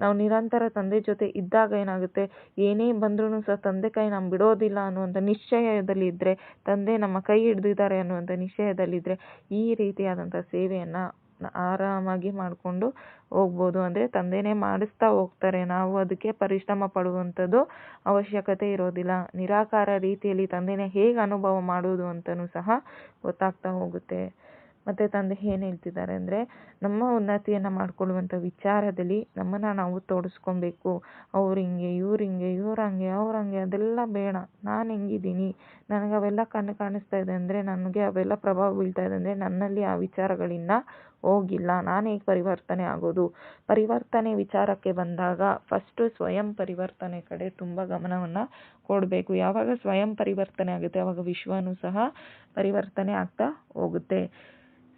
ನಾವು ನಿರಂತರ ತಂದೆ ಜೊತೆ ಇದ್ದಾಗ ಏನಾಗುತ್ತೆ? ಏನೇ ಬಂದ್ರೂ ಸಹ ತಂದೆ ಕೈ ನಮ್ಮ ಬಿಡೋದಿಲ್ಲ. ಅನ್ನುವಂಥ ನಿಶ್ಚಯದಲ್ಲಿ ಇದ್ದರೆ ತಂದೆ ನಮ್ಮ ಕೈ ಹಿಡ್ದಿದ್ದಾರೆ ಅನ್ನುವಂಥ ನಿಶ್ಚಯದಲ್ಲಿದ್ದರೆ ಈ ರೀತಿಯಾದಂಥ ಸೇವೆಯನ್ನು ಆರಾಮಾಗಿ ಮಾಡಿಕೊಂಡು ಹೋಗ್ಬೋದು. ಅಂದರೆ ತಂದೆನೇ ಮಾಡಿಸ್ತಾ ಹೋಗ್ತಾರೆ. ನಾವು ಅದಕ್ಕೆ ಪರಿಶ್ರಮ ಪಡುವಂಥದ್ದು ಅವಶ್ಯಕತೆ ಇರೋದಿಲ್ಲ. ನಿರಾಕಾರ ರೀತಿಯಲ್ಲಿ ತಂದೆನೇ ಹೇಗೆ ಅನುಭವ ಮಾಡೋದು ಅಂತಲೂ ಸಹ ಗೊತ್ತಾಗ್ತಾ ಹೋಗುತ್ತೆ. ಮತ್ತು ತಂದೆ ಏನು ಹೇಳ್ತಿದ್ದಾರೆ ಅಂದರೆ, ನಮ್ಮ ಉನ್ನತಿಯನ್ನು ಮಾಡಿಕೊಳ್ಳುವಂಥ ವಿಚಾರದಲ್ಲಿ ನಮ್ಮನ್ನು ನಾವು ತೋಡಿಸ್ಕೊಬೇಕು. ಅವ್ರು ಹಿಂಗೆ, ಇವ್ರು ಹಿಂಗೆ, ಇವ್ರು ಹಂಗೆ, ಅವ್ರು ಹಂಗೆ ಅದೆಲ್ಲ ಬೇಡ. ನಾನು ಹೆಂಗಿದ್ದೀನಿ? ನನಗೆ ಅವೆಲ್ಲ ಕಣ್ಣು ಕಾಣಿಸ್ತಾ ಇದೆ ಅಂದರೆ ನನಗೆ ಅವೆಲ್ಲ ಪ್ರಭಾವ ಬೀಳ್ತಾ ಇದೆ ಅಂದರೆ ನನ್ನಲ್ಲಿ ಆ ವಿಚಾರಗಳಿಂದ ಹೋಗಿಲ್ಲ. ನಾನು ಪರಿವರ್ತನೆ ಆಗೋದು? ಪರಿವರ್ತನೆ ವಿಚಾರಕ್ಕೆ ಬಂದಾಗ ಫಸ್ಟು ಸ್ವಯಂ ಪರಿವರ್ತನೆ ಕಡೆ ತುಂಬ ಗಮನವನ್ನು ಕೊಡಬೇಕು. ಯಾವಾಗ ಸ್ವಯಂ ಪರಿವರ್ತನೆ ಆಗುತ್ತೆ ಆವಾಗ ವಿಶ್ವನೂ ಸಹ ಪರಿವರ್ತನೆ ಆಗ್ತಾ ಹೋಗುತ್ತೆ.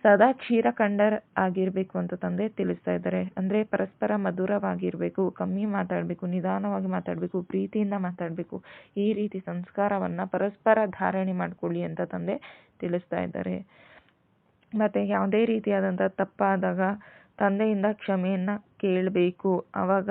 ಸದಾ ಕ್ಷೀರಖಂಡರ್ ಆಗಿರಬೇಕು ಅಂತ ತಂದೆ ತಿಳಿಸ್ತಾ ಇದ್ದಾರೆ. ಅಂದರೆ ಪರಸ್ಪರ ಮಧುರವಾಗಿರಬೇಕು, ಕಮ್ಮಿ ಮಾತಾಡಬೇಕು, ನಿಧಾನವಾಗಿ ಮಾತಾಡಬೇಕು, ಪ್ರೀತಿಯಿಂದ ಮಾತಾಡಬೇಕು. ಈ ರೀತಿ ಸಂಸ್ಕಾರವನ್ನು ಪರಸ್ಪರ ಧಾರಣೆ ಮಾಡಿಕೊಳ್ಳಿ ಅಂತ ತಂದೆ ತಿಳಿಸ್ತಾ ಇದ್ದಾರೆ. ಮತ್ತು ಯಾವುದೇ ರೀತಿಯಾದಂಥ ತಪ್ಪಾದಾಗ ತಂದೆಯಿಂದ ಕ್ಷಮೆಯನ್ನು ಕೇಳಬೇಕು. ಆವಾಗ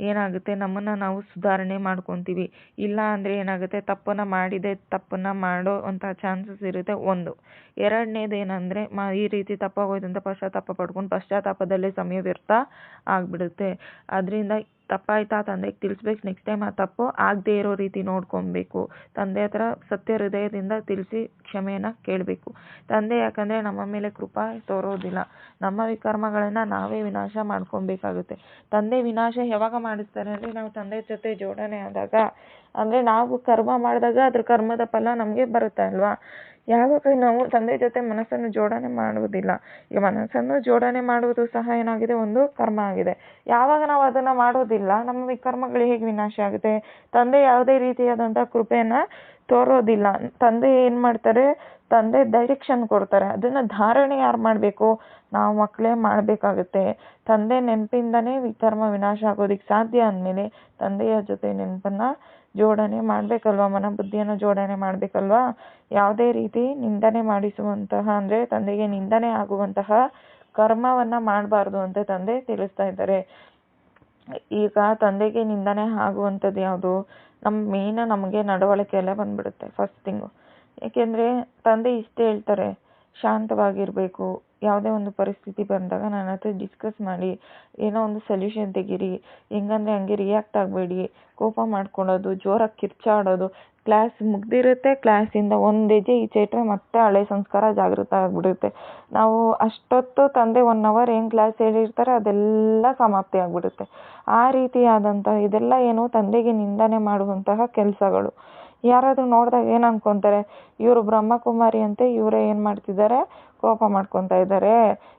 ಏನಾಗುತ್ತೆ? ನಮ್ಮನ್ನು ನಾವು ಸುಧಾರಣೆ ಮಾಡ್ಕೊತೀವಿ. ಇಲ್ಲ ಅಂದರೆ ಏನಾಗುತ್ತೆ? ತಪ್ಪನ್ನು ಮಾಡಿದೆ, ತಪ್ಪನ್ನು ಮಾಡೋ ಚಾನ್ಸಸ್ ಇರುತ್ತೆ ಒಂದು. ಎರಡನೇದು ಏನಂದರೆ, ಮಾ, ಈ ರೀತಿ ತಪ್ಪಾಗೋಯ್ತು ಅಂತ ಪಶ್ಚಾತ್ತಾಪ ಪಡ್ಕೊಂಡು ಪಶ್ಚಾತ್ತಾಪದಲ್ಲೇ ಸಮಯ ವ್ಯರ್ಥ ಆಗಿಬಿಡುತ್ತೆ. ಅದರಿಂದ ತಪ್ಪಾಯ್ತಾ ತಂದೆಗೆ ತಿಳಿಸ್ಬೇಕು ನೆಕ್ಸ್ಟ್ ಟೈಮ್ ಆ ತಪ್ಪು ಆಗದೇ ಇರೋ ರೀತಿ ನೋಡ್ಕೊಬೇಕು. ತಂದೆ ಹತ್ರ ಸತ್ಯ ಹೃದಯದಿಂದ ತಿಳಿಸಿ ಕ್ಷಮೆಯನ್ನು ಕೇಳಬೇಕು. ತಂದೆ ಯಾಕಂದರೆ ನಮ್ಮ ಮೇಲೆ ಕೃಪಾ ತೋರೋದಿಲ್ಲ. ನಮ್ಮ ವಿಕರ್ಮಗಳನ್ನು ನಾವೇ ವಿನಾಶ ಮಾಡ್ಕೊಬೇಕಾಗುತ್ತೆ. ತಂದೆ ವಿನಾಶ ಯಾವಾಗ ಮಾಡಿಸ್ತಾರೆ ಅಂದರೆ ನಾವು ತಂದೆ ಜೊತೆ ಜೋಡಣೆ ಆದಾಗ, ಅಂದರೆ ನಾವು ಕರ್ಮ ಮಾಡಿದಾಗ ಅದ್ರ ಕರ್ಮದ ಫಲ ನಮಗೆ ಬರುತ್ತೆ ಅಲ್ವಾ? ಯಾವಾಗ ನಾವು ತಂದೆ ಜೊತೆ ಮನಸ್ಸನ್ನು ಜೋಡಣೆ ಮಾಡುವುದಿಲ್ಲ, ಈ ಮನಸ್ಸನ್ನು ಜೋಡಣೆ ಮಾಡುವುದು ಸಹ ಏನಾಗಿದೆ? ಒಂದು ಕರ್ಮ ಆಗಿದೆ. ಯಾವಾಗ ನಾವು ಅದನ್ನು ಮಾಡೋದಿಲ್ಲ ನಮ್ಮ ವಿಕರ್ಮಗಳು ಹೇಗೆ ವಿನಾಶ ಆಗುತ್ತೆ? ತಂದೆ ಯಾವುದೇ ರೀತಿಯಾದಂಥ ಕೃಪೆಯನ್ನು ತೋರೋದಿಲ್ಲ. ತಂದೆ ಏನು ಮಾಡ್ತಾರೆ? ತಂದೆ ಡೈರೆಕ್ಷನ್ ಕೊಡ್ತಾರೆ. ಅದನ್ನು ಧಾರಣೆ ಯಾರು ಮಾಡಬೇಕು? ನಾವು ಮಕ್ಕಳೇ ಮಾಡಬೇಕಾಗುತ್ತೆ. ತಂದೆ ನೆನಪಿಂದನೇ ವಿಕರ್ಮ ವಿನಾಶ ಆಗೋದಿಕ್ಕೆ ಸಾಧ್ಯ ಅಂದಮೇಲೆ ತಂದೆಯ ಜೊತೆ ನೆನಪನ್ನು ಜೋಡಣೆ ಮಾಡಬೇಕಲ್ವಾ? ಮನಬುದ್ಧಿಯನ್ನು ಜೋಡಣೆ ಮಾಡಬೇಕಲ್ವಾ? ಯಾವುದೇ ರೀತಿ ನಿಂದನೆ ಮಾಡಿಸುವಂತಹ, ಅಂದರೆ ತಂದೆಗೆ ನಿಂದನೆ ಆಗುವಂತಹ ಕರ್ಮವನ್ನು ಮಾಡಬಾರ್ದು ಅಂತ ತಂದೆ ತಿಳಿಸ್ತಾ ಇದ್ದಾರೆ. ಈಗ ತಂದೆಗೆ ನಿಂದನೆ ಆಗುವಂಥದ್ದು ಯಾವುದು? ನಮ್ಮ ಮೇಯ್ನ ನಮಗೆ ನಡವಳಿಕೆಯಲ್ಲೇ ಬಂದ್ಬಿಡುತ್ತೆ ಫಸ್ಟ್ ಥಿಂಗು ಏಕೆಂದರೆ ತಂದೆ ಇಷ್ಟೇ ಹೇಳ್ತಾರೆ, ಶಾಂತವಾಗಿರಬೇಕು. ಯಾವುದೇ ಒಂದು ಪರಿಸ್ಥಿತಿ ಬಂದಾಗ ನನ್ನ ಹತ್ರ ಡಿಸ್ಕಸ್ ಮಾಡಿ, ಏನೋ ಒಂದು ಸೊಲ್ಯೂಷನ್ ತೆಗೀರಿ. ಹೆಂಗಂದ್ರೆ ಹಂಗೆ ರಿಯಾಕ್ಟ್ ಆಗಬೇಡಿ. ಕೋಪ ಮಾಡ್ಕೊಳ್ಳೋದು, ಜೋರಾಗಿ ಕಿರ್ಚಾಡೋದು. ಕ್ಲಾಸ್ ಮುಗ್ದಿರುತ್ತೆ ಕ್ಲಾಸಿಂದ ಒಂದು ಹೆಜ್ಜೆ ಈಚೆ ಇಟ್ಟರೆ ಮತ್ತೆ ಹಳೆ ಸಂಸ್ಕಾರ ಜಾಗೃತ ಆಗಿಬಿಡುತ್ತೆ. ನಾವು ಅಷ್ಟೊತ್ತು ತಂದೆ ಒನ್ ಅವರ್ ಏನು ಕ್ಲಾಸ್ ಹೇಳಿರ್ತಾರೆ ಅದೆಲ್ಲ ಸಮಾಪ್ತಿ ಆಗಿಬಿಡುತ್ತೆ. ಆ ರೀತಿಯಾದಂತಹ ಇದೆಲ್ಲ ಏನು ತಂದೆಗೆ ನಿಂದನೆ ಮಾಡುವಂತಹ ಕೆಲಸಗಳು. ಯಾರಾದರೂ ನೋಡಿದಾಗ ಏನು ಅನ್ಕೊತಾರೆ, ಇವರು ಬ್ರಹ್ಮಕುಮಾರಿ ಅಂತೆ, ಇವರೇ ಏನು ಮಾಡ್ತಿದ್ದಾರೆ, ಕೋಪ ಮಾಡ್ಕೊತಾ ಇದ್ದಾರೆ,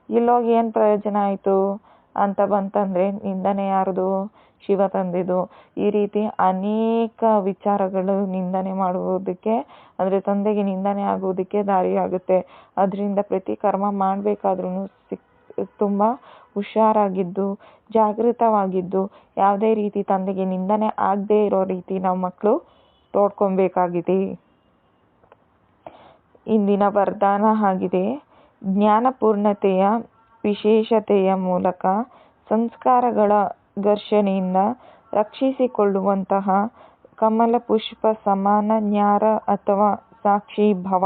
ಇಲ್ಲೋಗಿ ಏನು ಪ್ರಯೋಜನ ಆಯಿತು ಅಂತ ಬಂತಂದರೆ ನಿಂದನೆ ಯಾರ್ದು? ಶಿವ ತಂದಿದ್ದು. ಈ ರೀತಿ ಅನೇಕ ವಿಚಾರಗಳು ನಿಂದನೆ ಮಾಡುವುದಕ್ಕೆ, ಅಂದರೆ ತಂದೆಗೆ ನಿಂದನೆ ಆಗುವುದಕ್ಕೆ ದಾರಿಯಾಗುತ್ತೆ. ಅದರಿಂದ ಪ್ರತಿ ಕರ್ಮ ಮಾಡಬೇಕಾದ್ರೂ ಸಿಕ್, ತುಂಬ ಹುಷಾರಾಗಿದ್ದು, ಜಾಗೃತವಾಗಿದ್ದು, ಯಾವುದೇ ರೀತಿ ತಂದೆಗೆ ನಿಂದನೆ ಆಗದೇ ಇರೋ ರೀತಿ ನಾವು ಮಕ್ಕಳು ತೋಡ್ಕೊಬೇಕಾಗಿದೆ ಇಂದಿನ ವರದಾನ ಆಗಿದೆ. ಜ್ಞಾನಪೂರ್ಣತೆಯ ವಿಶೇಷತೆಯ ಮೂಲಕ ಸಂಸ್ಕಾರಗಳ ಘರ್ಷಣೆಯಿಂದ ರಕ್ಷಿಸಿಕೊಳ್ಳುವಂತಹ ಕಮಲ ಪುಷ್ಪ ಸಮಾನ ಜ್ಞಾನ ಅಥವಾ ಸಾಕ್ಷಿ ಭವ.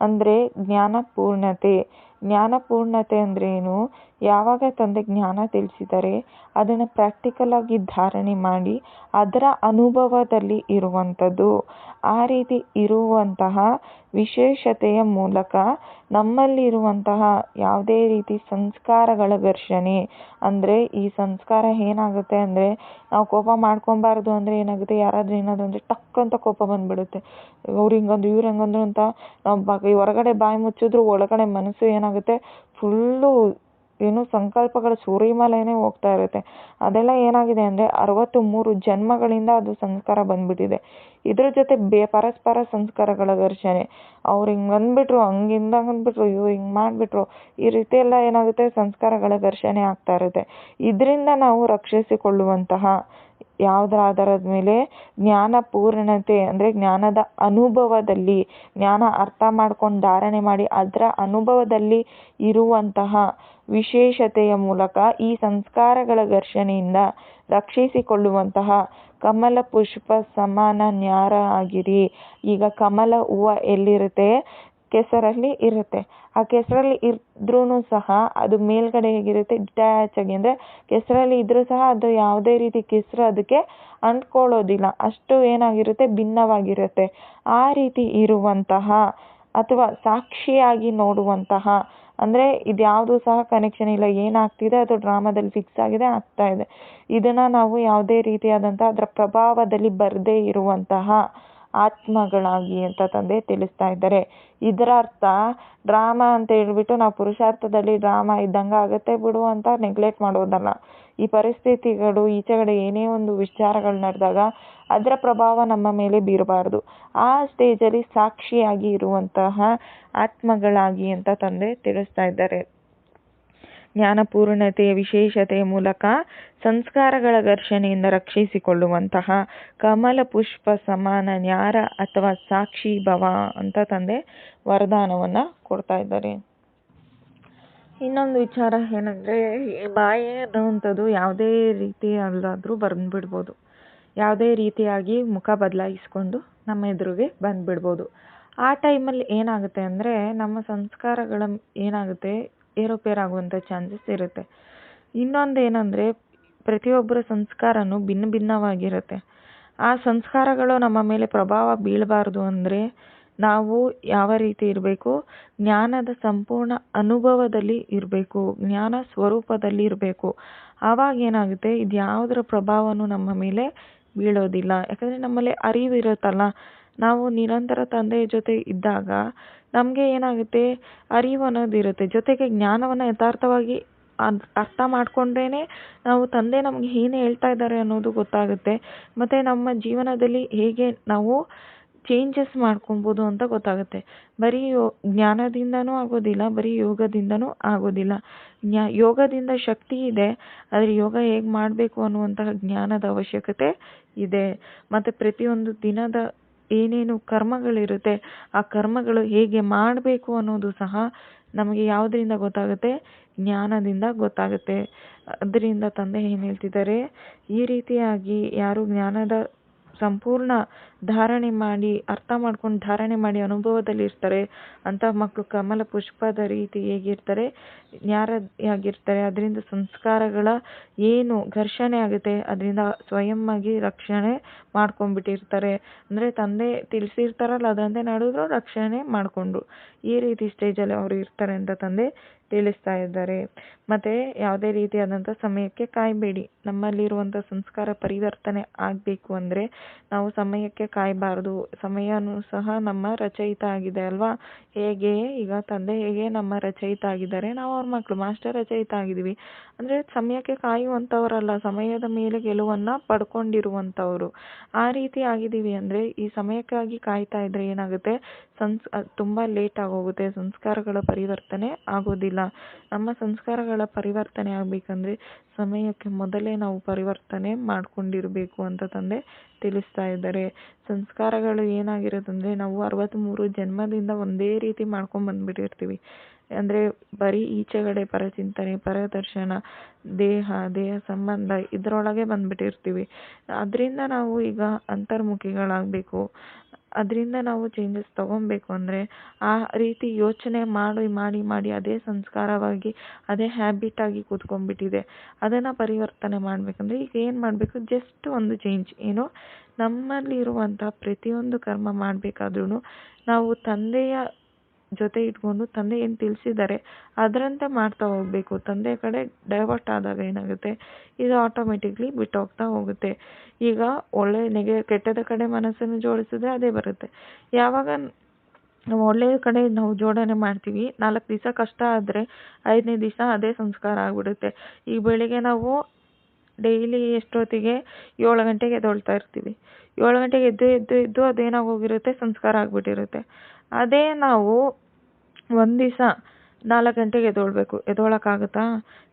ಅಂದರೆ ಜ್ಞಾನಪೂರ್ಣತೆ. ಜ್ಞಾನಪೂರ್ಣತೆ ಅಂದ್ರೇನು? ಯಾವಾಗ ತಂದೆ ಜ್ಞಾನ ತಿಳಿಸಿದರೆ ಅದನ್ನು ಪ್ರಾಕ್ಟಿಕಲ್ ಆಗಿ ಧಾರಣೆ ಮಾಡಿ ಅದರ ಅನುಭವದಲ್ಲಿ ಇರುವಂಥದ್ದು. ಆ ರೀತಿ ಇರುವಂತಹ ವಿಶೇಷತೆಯ ಮೂಲಕ ನಮ್ಮಲ್ಲಿರುವಂತಹ ಯಾವುದೇ ರೀತಿ ಸಂಸ್ಕಾರಗಳ ಘರ್ಷಣೆ, ಅಂದರೆ ಈ ಸಂಸ್ಕಾರ ಏನಾಗುತ್ತೆ ಅಂದರೆ ನಾವು ಕೋಪ ಮಾಡ್ಕೊಬಾರ್ದು ಅಂದರೆ ಏನಾಗುತ್ತೆ, ಯಾರಾದರೂ ಏನಾದರೂ ಅಂದರೆ ಟಕ್ ಅಂತ ಕೋಪ ಬಂದ್ಬಿಡುತ್ತೆ. ಅವ್ರು ಹಿಂಗಂದ್ರು, ಇವ್ರು ಹೆಂಗಂದ್ರು ಅಂತ ನಾವು ಹೊರಗಡೆ ಬಾಯಿ ಮುಚ್ಚಿದ್ರು, ಒಳಗಡೆ ಮನಸ್ಸು ಏನಾಗುತ್ತೆ ಫುಲ್ಲು ಏನು ಸಂಕಲ್ಪಗಳ ಸುರಿಮಳೆನೇ ಹೋಗ್ತಾ ಇರುತ್ತೆ. ಅದೆಲ್ಲ ಏನಾಗಿದೆ ಅಂದರೆ ಅರವತ್ತು ಮೂರು ಜನ್ಮಗಳಿಂದ ಅದು ಸಂಸ್ಕಾರ ಬಂದ್ಬಿಟ್ಟಿದೆ. ಇದ್ರ ಜೊತೆ ಬೇ ಪರಸ್ಪರ ಸಂಸ್ಕಾರಗಳ ಘರ್ಷಣೆ. ಅವ್ರು ಹಿಂಗೆ ಅಂದ್ಬಿಟ್ರು ಹಂಗಿಂದ ಅಂದ್ಬಿಟ್ರು ಇವ್ ಹಿಂಗೆ ಮಾಡಿಬಿಟ್ರು, ಈ ರೀತಿ ಎಲ್ಲ ಏನಾಗುತ್ತೆ ಸಂಸ್ಕಾರಗಳ ಘರ್ಷಣೆ ಆಗ್ತಾ ಇರುತ್ತೆ. ಇದರಿಂದ ನಾವು ರಕ್ಷಿಸಿಕೊಳ್ಳುವಂತಹ ಯಾವುದರ ಆಧಾರದ ಮೇಲೆ ಜ್ಞಾನ ಪೂರ್ಣತೆ ಅಂದರೆ ಜ್ಞಾನದ ಅನುಭವದಲ್ಲಿ, ಜ್ಞಾನ ಅರ್ಥ ಮಾಡ್ಕೊಂಡು ಧಾರಣೆ ಮಾಡಿ ಅದರ ಅನುಭವದಲ್ಲಿ ಇರುವಂತಹ ವಿಶೇಷತೆಯ ಮೂಲಕ ಈ ಸಂಸ್ಕಾರಗಳ ಘರ್ಷಣೆಯಿಂದ ರಕ್ಷಿಸಿಕೊಳ್ಳುವಂತಹ ಕಮಲ ಪುಷ್ಪ ಸಮಾನ ನ್ಯಾರ ಆಗಿರಿ. ಈಗ ಕಮಲ ಹೂವ ಎಲ್ಲಿರುತ್ತೆ? ಕೆಸರಲ್ಲಿ ಇರುತ್ತೆ. ಆ ಕೆಸರಲ್ಲಿ ಇದ್ರೂ ಸಹ ಅದು ಮೇಲ್ಗಡೆ ಹೇಗಿರುತ್ತೆ? ಡಿಟ್ಯಾಚ್ ಆಗಿ ಅಂದರೆ ಕೆಸರಲ್ಲಿ ಇದ್ರೂ ಸಹ ಅದು ಯಾವುದೇ ರೀತಿ ಕೆಸರು ಅದಕ್ಕೆ ಅಂಟ್ಕೊಳ್ಳೋದಿಲ್ಲ. ಅಷ್ಟು ಏನಾಗಿರುತ್ತೆ? ಭಿನ್ನವಾಗಿರುತ್ತೆ. ಆ ರೀತಿ ಇರುವಂತಹ ಅಥವಾ ಸಾಕ್ಷಿಯಾಗಿ ನೋಡುವಂತಹ ಅಂದರೆ ಇದ್ಯಾವುದು ಸಹ ಕನೆಕ್ಷನ್ ಇಲ್ಲ. ಏನಾಗ್ತಿದೆ ಅದು ಡ್ರಾಮಾದಲ್ಲಿ ಫಿಕ್ಸ್ ಆಗಿದೆ, ಆಗ್ತಾ ಇದೆ. ಇದನ್ನು ನಾವು ಯಾವುದೇ ರೀತಿಯಾದಂಥ ಅದರ ಪ್ರಭಾವದಲ್ಲಿ ಬರದೇ ಇರುವಂತಹ ಆತ್ಮಗಳಾಗಿ ಅಂತ ತಂದೆ ತಿಳಿಸ್ತಾ ಇದ್ದಾರೆ. ಇದರ ಅರ್ಥ ಡ್ರಾಮಾ ಅಂತ ಹೇಳ್ಬಿಟ್ಟು ನಾವು ಪುರುಷಾರ್ಥದಲ್ಲಿ ಡ್ರಾಮಾ ಇದ್ದಂಗೆ ಆಗುತ್ತೆ ಬಿಡು ಅಂತ ನೆಗ್ಲೆಕ್ಟ್ ಮಾಡೋದಲ್ಲ. ಈ ಪರಿಸ್ಥಿತಿಗಳು, ಈಚೆಗಡೆ ಏನೇ ಒಂದು ವಿಚಾರಗಳು ನಡೆದಾಗ ಅದರ ಪ್ರಭಾವ ನಮ್ಮ ಮೇಲೆ ಬೀರಬಾರ್ದು. ಆ ಸ್ಟೇಜಲ್ಲಿ ಸಾಕ್ಷಿಯಾಗಿ ಇರುವಂತಹ ಆತ್ಮಗಳಾಗಿ ಅಂತ ತಂದೆ ತಿಳಿಸ್ತಾ ಇದ್ದಾರೆ. ಜ್ಞಾನಪೂರ್ಣತೆಯ ವಿಶೇಷತೆಯ ಮೂಲಕ ಸಂಸ್ಕಾರಗಳ ಘರ್ಷಣೆಯಿಂದ ರಕ್ಷಿಸಿಕೊಳ್ಳುವಂತಹ ಕಮಲ ಪುಷ್ಪ ಸಮಾನ ನ್ಯಾರ ಅಥವಾ ಸಾಕ್ಷಿ ಭವ ಅಂತ ತಂದೆ ವರದಾನವನ್ನ ಕೊಡ್ತಾ ಇದ್ದಾರೆ. ಇನ್ನೊಂದು ವಿಚಾರ ಏನಂದ್ರೆ ಬಾಯಿ ಅನ್ನುವಂಥದ್ದು ಯಾವುದೇ ರೀತಿಯಲ್ಲಾದರೂ ಬಂದ್ಬಿಡ್ಬೋದು. ಯಾವುದೇ ರೀತಿಯಾಗಿ ಮುಖ ಬದಲಾಯಿಸ್ಕೊಂಡು ನಮ್ಮ ಎದುರಿಗೆ ಬಂದ್ಬಿಡ್ಬೋದು. ಆ ಟೈಮಲ್ಲಿ ಏನಾಗುತ್ತೆ ಅಂದರೆ, ನಮ್ಮ ಸಂಸ್ಕಾರಗಳ ಏನಾಗುತ್ತೆ? ಏರುಪೇರಾಗುವಂಥ ಚಾನ್ಸಸ್ ಇರುತ್ತೆ. ಇನ್ನೊಂದು ಏನಂದರೆ, ಪ್ರತಿಯೊಬ್ಬರ ಸಂಸ್ಕಾರನೂ ಭಿನ್ನ ಭಿನ್ನವಾಗಿರುತ್ತೆ. ಆ ಸಂಸ್ಕಾರಗಳು ನಮ್ಮ ಮೇಲೆ ಪ್ರಭಾವ ಬೀಳಬಾರ್ದು ಅಂದರೆ, ನಾವು ಯಾವ ರೀತಿ ಇರಬೇಕು? ಜ್ಞಾನದ ಸಂಪೂರ್ಣ ಅನುಭವದಲ್ಲಿ ಇರಬೇಕು, ಜ್ಞಾನ ಸ್ವರೂಪದಲ್ಲಿ ಇರಬೇಕು. ಆವಾಗ ಏನಾಗುತ್ತೆ? ಇದು ಯಾವುದರ ಪ್ರಭಾವನೂ ನಮ್ಮ ಮೇಲೆ ಬೀಳೋದಿಲ್ಲ. ಯಾಕಂದರೆ ನಮ್ಮಲ್ಲಿ ಅರಿವು ಇರುತ್ತಲ್ಲ ನಾವು ನಿರಂತರ ತಂದೆಯ ಜೊತೆ ಇದ್ದಾಗ ನಮಗೆ ಏನಾಗುತ್ತೆ? ಅರಿವು ಅನ್ನೋದು ಇರುತ್ತೆ. ಜೊತೆಗೆ ಜ್ಞಾನವನ್ನು ಯಥಾರ್ಥವಾಗಿ ಅರ್ಥ ಮಾಡ್ಕೊಂಡ್ರೇನೆ ನಾವು ತಂದೆ ನಮಗೆ ಏನು ಹೇಳ್ತಾ ಇದ್ದಾರೆ ಅನ್ನೋದು ಗೊತ್ತಾಗುತ್ತೆ. ಮತ್ತು ನಮ್ಮ ಜೀವನದಲ್ಲಿ ಹೇಗೆ ನಾವು ಚೇಂಜಸ್ ಮಾಡ್ಕೊಬೋದು ಅಂತ ಗೊತ್ತಾಗುತ್ತೆ. ಬರೀ ಯೋ, ಜ್ಞಾನದಿಂದನೂ ಆಗೋದಿಲ್ಲ, ಬರೀ ಯೋಗದಿಂದನೂ ಆಗೋದಿಲ್ಲ. ಜ್ಞಾ, ಯೋಗದಿಂದ ಶಕ್ತಿ ಇದೆ, ಆದರೆ ಯೋಗ ಹೇಗೆ ಮಾಡಬೇಕು ಅನ್ನುವಂತಹ ಜ್ಞಾನದ ಅವಶ್ಯಕತೆ ಇದೆ. ಮತ್ತು ಪ್ರತಿಯೊಂದು ದಿನದ ಏನೇನು ಕರ್ಮಗಳಿರುತ್ತೆ, ಆ ಕರ್ಮಗಳು ಹೇಗೆ ಮಾಡಬೇಕು ಅನ್ನೋದು ಸಹ ನಮಗೆ ಯಾವುದರಿಂದ ಗೊತ್ತಾಗುತ್ತೆ? ಜ್ಞಾನದಿಂದ ಗೊತ್ತಾಗುತ್ತೆ. ಅದರಿಂದ ತಂದೆ ಏನು ಹೇಳ್ತಿದ್ದಾರೆ? ಈ ರೀತಿಯಾಗಿ ಯಾರು ಜ್ಞಾನದ ಸಂಪೂರ್ಣ ಧಾರಣೆ ಮಾಡಿ, ಅರ್ಥ ಮಾಡ್ಕೊಂಡು ಧಾರಣೆ ಮಾಡಿ ಅನುಭವದಲ್ಲಿ ಇರ್ತಾರೆ. ಅಂತ ಮಕ್ಕಳು ಕಮಲ ಪುಷ್ಪದ ರೀತಿ ಹೇಗಿರ್ತಾರೆ ಯಾರಾಗಿರ್ತಾರೆ ಅದರಿಂದ ಸಂಸ್ಕಾರಗಳ ಏನು ಘರ್ಷಣೆ ಆಗುತ್ತೆ, ಅದರಿಂದ ಸ್ವಯಂ ರಕ್ಷಣೆ ಮಾಡ್ಕೊಂಡ್ಬಿಟ್ಟಿರ್ತಾರೆ. ಅಂದರೆ ತಂದೆ ತಿಳಿಸಿರ್ತಾರಲ್ಲ, ಅದರಂತೆ ನಡೆದ್ರು ರಕ್ಷಣೆ ಮಾಡಿಕೊಂಡು. ಈ ರೀತಿ ಸ್ಟೇಜಲ್ಲಿ ಅವರು ಇರ್ತಾರೆ ಅಂತ ತಂದೆ ತಿಳಿಸ್ತಾ ಇದ್ದಾರೆ. ಮತ್ತು ಯಾವುದೇ ರೀತಿಯಾದಂಥ ಸಮಯಕ್ಕೆ ಕಾಯಬೇಡಿ. ನಮ್ಮಲ್ಲಿರುವಂಥ ಸಂಸ್ಕಾರ ಪರಿವರ್ತನೆ ಆಗಬೇಕು ಅಂದರೆ ನಾವು ಸಮಯಕ್ಕೆ ಕಾಯಬಾರ್ದು. ಸಮಯನೂ ಸಹ ನಮ್ಮ ರಚಯಿತ ಆಗಿದೆ ಅಲ್ವಾ? ಹೇಗೆ? ಈಗ ತಂದೆ ಹೇಗೆ ನಮ್ಮ ರಚಯಿತ ಆಗಿದ್ದಾರೆ? ನಾವು ಅವ್ರ ಮಕ್ಕಳು ಮಾಸ್ಟರ್ ರಚಯಿತ ಆಗಿದ್ದೀವಿ. ಅಂದರೆ ಸಮಯಕ್ಕೆ ಕಾಯುವಂಥವರಲ್ಲ, ಸಮಯದ ಮೇಲೆ ಗೆಲುವನ್ನು ಪಡ್ಕೊಂಡಿರುವಂಥವ್ರು. ಆ ರೀತಿ ಆಗಿದ್ದೀವಿ ಅಂದರೆ ಈ ಸಮಯಕ್ಕಾಗಿ ಕಾಯ್ತಾ ಇದ್ರೆ ಏನಾಗುತ್ತೆ? ಸಂಸ್ ತುಂಬ ಲೇಟ್ ಆಗೋಗುತ್ತೆ. ಸಂಸ್ಕಾರಗಳ ಪರಿವರ್ತನೆ ಆಗೋದಿಲ್ಲ. ನಮ್ಮ ಸಂಸ್ಕಾರಗಳ ಪರಿವರ್ತನೆ ಆಗಬೇಕಂದ್ರೆ ಸಮಯಕ್ಕೆ ಮೊದಲೇ ನಾವು ಪರಿವರ್ತನೆ ಮಾಡ್ಕೊಂಡಿರಬೇಕು ಅಂತ ತಂದೆ ತಿಳಿಸ್ತಾ ಇದ್ದಾರೆ. ಸಂಸ್ಕಾರಗಳು ಏನಾಗಿರುತ್ತಂದರೆ ನಾವು ಅರವತ್ತ್ಮೂರು ಜನ್ಮದಿಂದ ಒಂದೇ ರೀತಿ ಮಾಡ್ಕೊಂಡು ಬಂದ್ಬಿಟ್ಟಿರ್ತೀವಿ. ಅಂದರೆ ಬರೀ ಈಚೆಗಡೆ ಪರಚಿಂತನೆ, ಪರದರ್ಶನ, ದೇಹ ದೇಹ ಸಂಬಂಧ ಇದರೊಳಗೆ ಬಂದುಬಿಟ್ಟಿರ್ತೀವಿ. ಅದರಿಂದ ನಾವು ಈಗ ಅಂತರ್ಮುಖಿಗಳಾಗಬೇಕು. ಅದರಿಂದ ನಾವು ಚೇಂಜಸ್ ತಗೊಬೇಕು ಅಂದರೆ ಆ ರೀತಿ ಯೋಚನೆ ಮಾಡಿ ಮಾಡಿ ಮಾಡಿ ಅದೇ ಸಂಸ್ಕಾರವಾಗಿ, ಅದೇ ಹ್ಯಾಬಿಟ್ ಆಗಿ ಕೂತ್ಕೊಂಡ್ಬಿಟ್ಟಿದೆ. ಅದನ್ನು ಪರಿವರ್ತನೆ ಮಾಡಬೇಕಂದ್ರೆ ಈಗ ಏನು ಮಾಡಬೇಕು? ಜಸ್ಟ್ ಒಂದು ಚೇಂಜ್ ಏನು? ನಮ್ಮಲ್ಲಿರುವಂಥ ಪ್ರತಿಯೊಂದು ಕರ್ಮ ಮಾಡಬೇಕಾದ್ರೂ ನಾವು ತಂದೆಯ ಜೊತೆ ಇಟ್ಕೊಂಡು ತಂದೆ ಏನು ತಿಳಿಸಿದ್ದಾರೆ, ಅದರಂತೆ ಮಾಡ್ತಾ ಹೋಗಬೇಕು. ತಂದೆ ಕಡೆ ಡೈವರ್ಟ್ ಆದಾಗ ಏನಾಗುತ್ತೆ, ಇದು ಆಟೋಮೆಟಿಕ್ಲಿ ಬಿಟ್ಟೋಗ್ತಾ ಹೋಗುತ್ತೆ. ಈಗ ಒಳ್ಳೆ ನೆಗೆ, ಕೆಟ್ಟದ ಕಡೆ ಮನಸ್ಸನ್ನು ಜೋಡಿಸಿದ್ರೆ ಅದೇ ಬರುತ್ತೆ. ಯಾವಾಗ ನಾವು ಒಳ್ಳೆಯ ಕಡೆ ನಾವು ಜೋಡಣೆ ಮಾಡ್ತೀವಿ, ನಾಲ್ಕು ದಿವಸ ಕಷ್ಟ ಆದರೆ ಐದನೇ ದಿವಸ ಅದೇ ಸಂಸ್ಕಾರ ಆಗಿಬಿಡುತ್ತೆ. ಈ ಬೆಳಿಗ್ಗೆ ನಾವು ಡೈಲಿ ಎಷ್ಟೊತ್ತಿಗೆ ಏಳು ಗಂಟೆಗೆ ಎದ್ದೇಳ್ತಾ ಇರ್ತೀವಿ. ಏಳು ಗಂಟೆಗೆ ಎದ್ದು ಎದ್ದು ಎದ್ದು ಅದೇನಾಗೋಗಿರುತ್ತೆ, ಸಂಸ್ಕಾರ ಆಗಿಬಿಟ್ಟಿರುತ್ತೆ. ಅದೇ ನಾವು ಒಂದು ದಿವಸ ನಾಲ್ಕು ಗಂಟೆಗೆ ಎದ್ದೋಳ್ಬೇಕು. ಎದ್ದೇಳೋಕ್ಕಾಗುತ್ತಾ?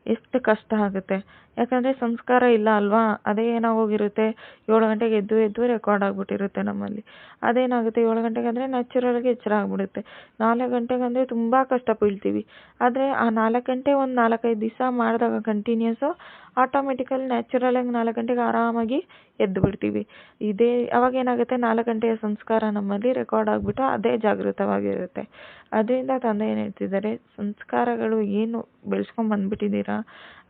ಎಷ್ಟು ಕಷ್ಟ ಆಗುತ್ತೆ. ಯಾಕಂದರೆ ಸಂಸ್ಕಾರ ಇಲ್ಲ ಅಲ್ವಾ? ಅದೇ ಏನಾಗೋಗಿರುತ್ತೆ? ಏಳು ಗಂಟೆಗೆ ಎದ್ದು ಎದ್ದು ರೆಕಾರ್ಡ್ ಆಗಿಬಿಟ್ಟಿರುತ್ತೆ ನಮ್ಮಲ್ಲಿ. ಅದೇನಾಗುತ್ತೆ ಏಳು ಗಂಟೆಗೆ ಅಂದರೆ ನ್ಯಾಚುರಲಾಗಿ ಎಚ್ಚರ ಆಗಿಬಿಡುತ್ತೆ. ನಾಲ್ಕು ಗಂಟೆಗೆ ಅಂದರೆ ತುಂಬ ಕಷ್ಟ ಬೀಳ್ತೀವಿ ಆದರೆ ಆ ನಾಲ್ಕು ಗಂಟೆ ಒಂದು ನಾಲ್ಕೈದು ದಿವಸ ಮಾಡಿದಾಗ ಕಂಟಿನ್ಯೂಸು ಆಟೋಮೆಟಿಕಲಿ ನ್ಯಾಚುರಲಾಗಿ ನಾಲ್ಕು ಗಂಟೆಗೆ ಆರಾಮಾಗಿ ಎದ್ದು ಬಿಡ್ತೀವಿ. ಇದೇ ಅವಾಗ ಏನಾಗುತ್ತೆ? ನಾಲ್ಕು ಗಂಟೆಯ ಸಂಸ್ಕಾರ ನಮ್ಮಲ್ಲಿ ರೆಕಾರ್ಡ್ ಆಗಿಬಿಟ್ಟು ಅದೇ ಜಾಗೃತವಾಗಿರುತ್ತೆ. ಅದರಿಂದ ತಂದೆ ಏನು ಹೇಳ್ತಿದ್ದಾರೆ? ಸಂಸ್ಕಾರಗಳು ಏನು ಬೆಳೆಸ್ಕೊಂಡು ಬಂದ್ಬಿಟ್ಟಿದ್ದೀರಾ?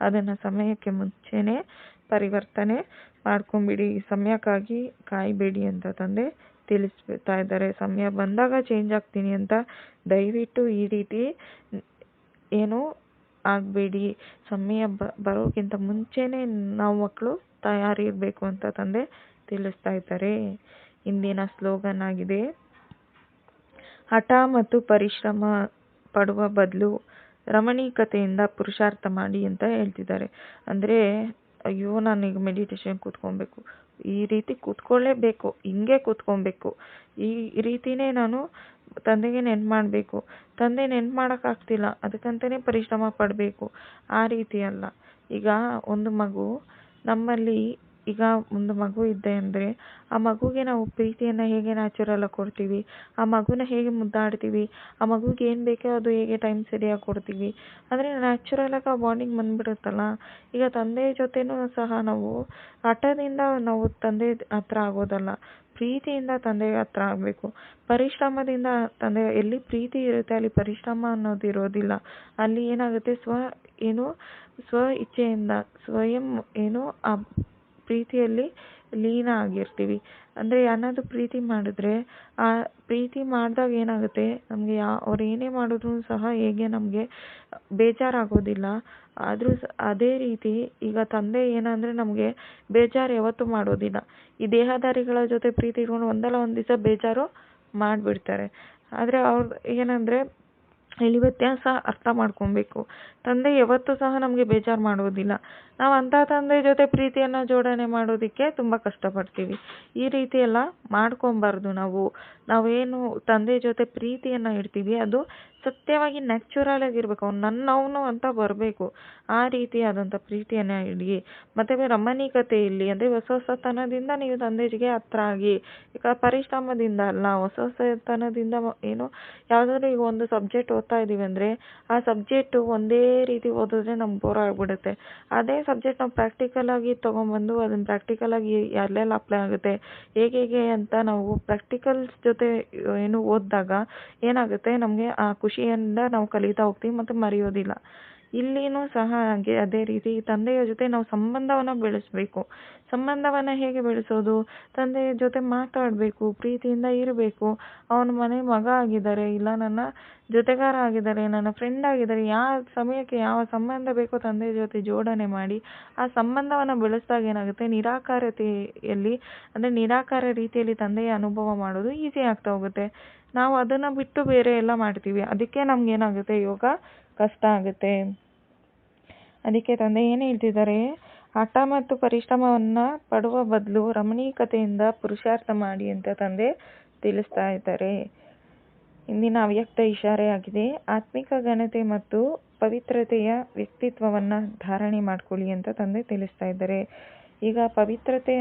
ಅದನ್ನು ಸಮಯಕ್ಕೆ ಮುಂಚೆನೇ ಪರಿವರ್ತನೆ ಮಾಡ್ಕೊಂಬಿಡಿ. ಸಮಯಕ್ಕಾಗಿ ಕಾಯಬೇಡಿ ಅಂತ ತಂದೆ ತಿಳಿಸ್ತಾ ಇದ್ದಾರೆ. ಸಮಯ ಬಂದಾಗ ಚೇಂಜ್ ಆಗ್ತೀನಿ ಅಂತ ದಯವಿಟ್ಟು ಈ ರೀತಿ ಏನು ಆಗಬೇಡಿ. ಸಮಯ ಬರೋಕ್ಕಿಂತ ಮುಂಚೆನೆ ನಾವು ಮಕ್ಕಳು ತಯಾರಿರಬೇಕು ಅಂತ ತಂದೆ ತಿಳಿಸ್ತಾ ಇದ್ದಾರೆ. ಇಂದಿನ ಸ್ಲೋಗನ್ ಆಗಿದೆ, ಹಠ ಮತ್ತು ಪರಿಶ್ರಮ ಪಡುವ ಬದಲು. ರಮಣೀಕತೆಯಿಂದ ಪುರುಷಾರ್ಥ ಮಾಡಿ ಅಂತ ಹೇಳ್ತಿದ್ದಾರೆ. ಅಂದರೆ, ಅಯ್ಯೋ ನಾನೀಗ ಮೆಡಿಟೇಷನ್ ಕೂತ್ಕೊಬೇಕು. ಈ ರೀತಿ ಕೂತ್ಕೊಳ್ಳೇಬೇಕು ಹಿಂಗೆ ಕೂತ್ಕೊಬೇಕು ಈ ರೀತಿನೇ ನಾನು ತಂದೆಗೆ ನೆನ್ಪು ಮಾಡಬೇಕು. ತಂದೆ ನೆನ್ಪು ಮಾಡೋಕ್ಕಾಗ್ತಿಲ್ಲ ಅದಕ್ಕಂತಲೇ ಪರಿಶ್ರಮ ಪಡಬೇಕು. ಆ ರೀತಿ ಅಲ್ಲ. ಈಗ ಒಂದು ಮಗು ನಮ್ಮಲ್ಲಿ ಈಗ ಒಂದು ಮಗು ಇದೆ ಅಂದರೆ ಆ ಮಗುಗೆ ನಾವು ಪ್ರೀತಿಯನ್ನು ಹೇಗೆ ನ್ಯಾಚುರಲಾಗಿ ಕೊಡ್ತೀವಿ? ಆ ಮಗುನ ಹೇಗೆ ಮುದ್ದಾಡ್ತೀವಿ? ಆ ಮಗುಗೆ ಏನು ಬೇಕೋ ಅದು ಹೇಗೆ ಟೈಮ್ ಸರಿಯಾಗಿ ಕೊಡ್ತೀವಿ? ಅಂದರೆ ನ್ಯಾಚುರಲಾಗಿ ಆ ಬಾಂಡಿಂಗ್ ಬಂದ್ಬಿಡುತ್ತಲ್ಲ? ಈಗ ತಂದೆ ಜೊತೆನೂ ಸಹ ನಾವು ಹಠದಿಂದ ನಾವು ತಂದೆ ಹತ್ರ ಆಗೋದಲ್ಲ. ಪ್ರೀತಿಯಿಂದ ತಂದೆ ಹತ್ರ ಆಗಬೇಕು. ಪರಿಶ್ರಮದಿಂದ ತಂದೆ, ಎಲ್ಲಿ ಪ್ರೀತಿ ಇರುತ್ತೆ ಅಲ್ಲಿ ಪರಿಶ್ರಮ ಅನ್ನೋದು ಇರೋದಿಲ್ಲ. ಅಲ್ಲಿ ಏನಾಗುತ್ತೆ? ಸ್ವ, ಏನು, ಸ್ವ ಇಚ್ಛೆಯಿಂದ, ಸ್ವಯಂ ಏನು, ಆ ಪ್ರೀತಿಯಲ್ಲಿ ಲೀನ ಆಗಿರ್ತೀವಿ. ಅಂದರೆ ಯಾರನ್ನಾದ್ರೂ ಪ್ರೀತಿ ಮಾಡಿದ್ರೆ ಆ ಪ್ರೀತಿ ಮಾಡಿದಾಗ ಏನಾಗುತ್ತೆ? ನಮಗೆ ಯಾ, ಅವ್ರು ಏನೇ ಮಾಡಿದ್ರು ಸಹ ಹೇಗೆ ನಮಗೆ ಬೇಜಾರಾಗೋದಿಲ್ಲ. ಆದರೂ ಸ, ಅದೇ ರೀತಿ ಈಗ ತಂದೆ ಏನಂದರೆ ನಮಗೆ ಬೇಜಾರು ಯಾವತ್ತೂ ಮಾಡೋದಿಲ್ಲ. ಈ ದೇಹದಾರಿಗಳ ಜೊತೆ ಪ್ರೀತಿ ಇಟ್ಕೊಂಡು ಒಂದಲ್ಲ ಒಂದು ದಿವಸ ಬೇಜಾರು ಮಾಡಿಬಿಡ್ತಾರೆ. ಆದರೆ ಅವ್ರು ಏನಂದರೆ ಇಲ್ಲಿ ವ್ಯತ್ಯಾಸ ಅರ್ಥ ಮಾಡ್ಕೊಬೇಕು. ತಂದೆ ಯಾವತ್ತೂ ಸಹ ನಮಗೆ ಬೇಜಾರು ಮಾಡೋದಿಲ್ಲ. ನಾವು ಅಂಥ ತಂದೆ ಜೊತೆ ಪ್ರೀತಿಯನ್ನು ಜೋಡಣೆ ಮಾಡೋದಕ್ಕೆ ತುಂಬ ಕಷ್ಟಪಡ್ತೀವಿ. ಈ ರೀತಿ ಎಲ್ಲ ಮಾಡ್ಕೊಬಾರ್ದು ನಾವು. ನಾವೇನು ತಂದೆ ಜೊತೆ ಪ್ರೀತಿಯನ್ನು ಇಡ್ತೀವಿ, ಅದು ಸತ್ಯವಾಗಿ ನ್ಯಾಚುರಲ್ ಆಗಿರ್ಬೇಕು. ಅವ್ನು ನನ್ನವನು ಅಂತ ಬರಬೇಕು. ಆ ರೀತಿಯಾದಂಥ ಪ್ರೀತಿಯನ್ನು ಇಡಿ ರಮಣೀಕತೆ ಇಲ್ಲಿ ಅಂದರೆ ಹೊಸ ಹೊಸತನದಿಂದ ನೀವು ತಂದೆಗೆ ಹತ್ರ ಆಗಿ, ಈಗ ಪರಿಶ್ರಮದಿಂದ ಅಲ್ಲ, ಹೊಸ ಹೊಸತನದಿಂದ ಏನು, ಯಾವುದಾದ್ರೂ ಈಗ ಒಂದು ಸಬ್ಜೆಕ್ಟ್ ಓದ್ತಾ ಇದ್ದೀವಿ ಅಂದರೆ, ಆ ಸಬ್ಜೆಕ್ಟು ಒಂದೇ ರೀತಿ ಓದಿದ್ರೆ ನಮ್ಗೆ ಬೋರ್ ಆಗಿಬಿಡುತ್ತೆ. ಅದೇ ಸಬ್ಜೆಕ್ಟ್ ನಾವು ಪ್ರಾಕ್ಟಿಕಲಾಗಿ ತೊಗೊಂಬಂದು ಅದನ್ನು ಪ್ರಾಕ್ಟಿಕಲಾಗಿ ಎಲ್ಲೆಲ್ಲ ಅಪ್ಲೈ ಆಗುತ್ತೆ, ಹೇಗೆ ಹೇಗೆ ಅಂತ ನಾವು ಪ್ರಾಕ್ಟಿಕಲ್ಸ್ ಜೊತೆ, ಏನು ಓದಿದಾಗ ಏನಾಗುತ್ತೆ, ನಮಗೆ ಆ ಖುಷಿಯಿಂದ ನಾವು ಕಲಿತಾ ಹೋಗ್ತೀವಿ ಮತ್ತು ಮರೆಯೋದಿಲ್ಲ. ಇಲ್ಲಿನೂ ಸಹ ಹಾಗೆ ಅದೇ ರೀತಿ ತಂದೆಯ ಜೊತೆ ನಾವು ಸಂಬಂಧವನ್ನು ಬೆಳೆಸಬೇಕು. ಸಂಬಂಧವನ್ನು ಹೇಗೆ ಬೆಳೆಸೋದು? ತಂದೆಯ ಜೊತೆ ಮಾತಾಡಬೇಕು, ಪ್ರೀತಿಯಿಂದ ಇರಬೇಕು. ಅವನ ಮನೆ ಮಗ ಆಗಿದ್ದಾರೆ, ಇಲ್ಲ ನನ್ನ ಜೊತೆಗಾರ ಆಗಿದ್ದಾರೆ, ನನ್ನ ಫ್ರೆಂಡ್ ಆಗಿದ್ದಾರೆ ಯಾವ ಸಮಯಕ್ಕೆ ಯಾವ ಸಂಬಂಧ ಬೇಕೋ ತಂದೆಯ ಜೊತೆ ಜೋಡಣೆ ಮಾಡಿ ಆ ಸಂಬಂಧವನ್ನು ಬೆಳೆಸಿದಾಗ ಏನಾಗುತ್ತೆ? ನಿರಾಕಾರತೆಯಲ್ಲಿ, ಅಂದರೆ ನಿರಾಕಾರ ರೀತಿಯಲ್ಲಿ ತಂದೆಯ ಅನುಭವ ಮಾಡೋದು ಈಸಿ ಆಗ್ತಾ ಹೋಗುತ್ತೆ. ನಾವು ಅದನ್ನು ಬಿಟ್ಟು ಬೇರೆ ಎಲ್ಲ ಮಾಡ್ತೀವಿ. ಅದಕ್ಕೆ ನಮ್ಗೆ ಏನಾಗುತ್ತೆ? ಯೋಗ ಕಷ್ಟ ಆಗುತ್ತೆ. ಅದಕ್ಕೆ ತಂದೆ ಏನು ಹೇಳ್ತಿದ್ದಾರೆ? ಹಠ ಮತ್ತು ಪರಿಶ್ರಮವನ್ನು ಪಡುವ ಬದಲು ರಮಣೀಕತೆಯಿಂದ ಪುರುಷಾರ್ಥ ಮಾಡಿ ಅಂತ ತಂದೆ ತಿಳಿಸ್ತಾ ಇದ್ದಾರೆ. ಇಂದಿನ ಅವ್ಯಕ್ತ ಇಶಾರೆ ಆಗಿದೆ. ಆತ್ಮಿಕ ಘನತೆ ಮತ್ತು ಪವಿತ್ರತೆಯ ವ್ಯಕ್ತಿತ್ವವನ್ನು ಧಾರಣೆ ಮಾಡ್ಕೊಳ್ಳಿ ಅಂತ ತಂದೆ ತಿಳಿಸ್ತಾ ಇದ್ದಾರೆ. ಈಗ ಪವಿತ್ರತೆ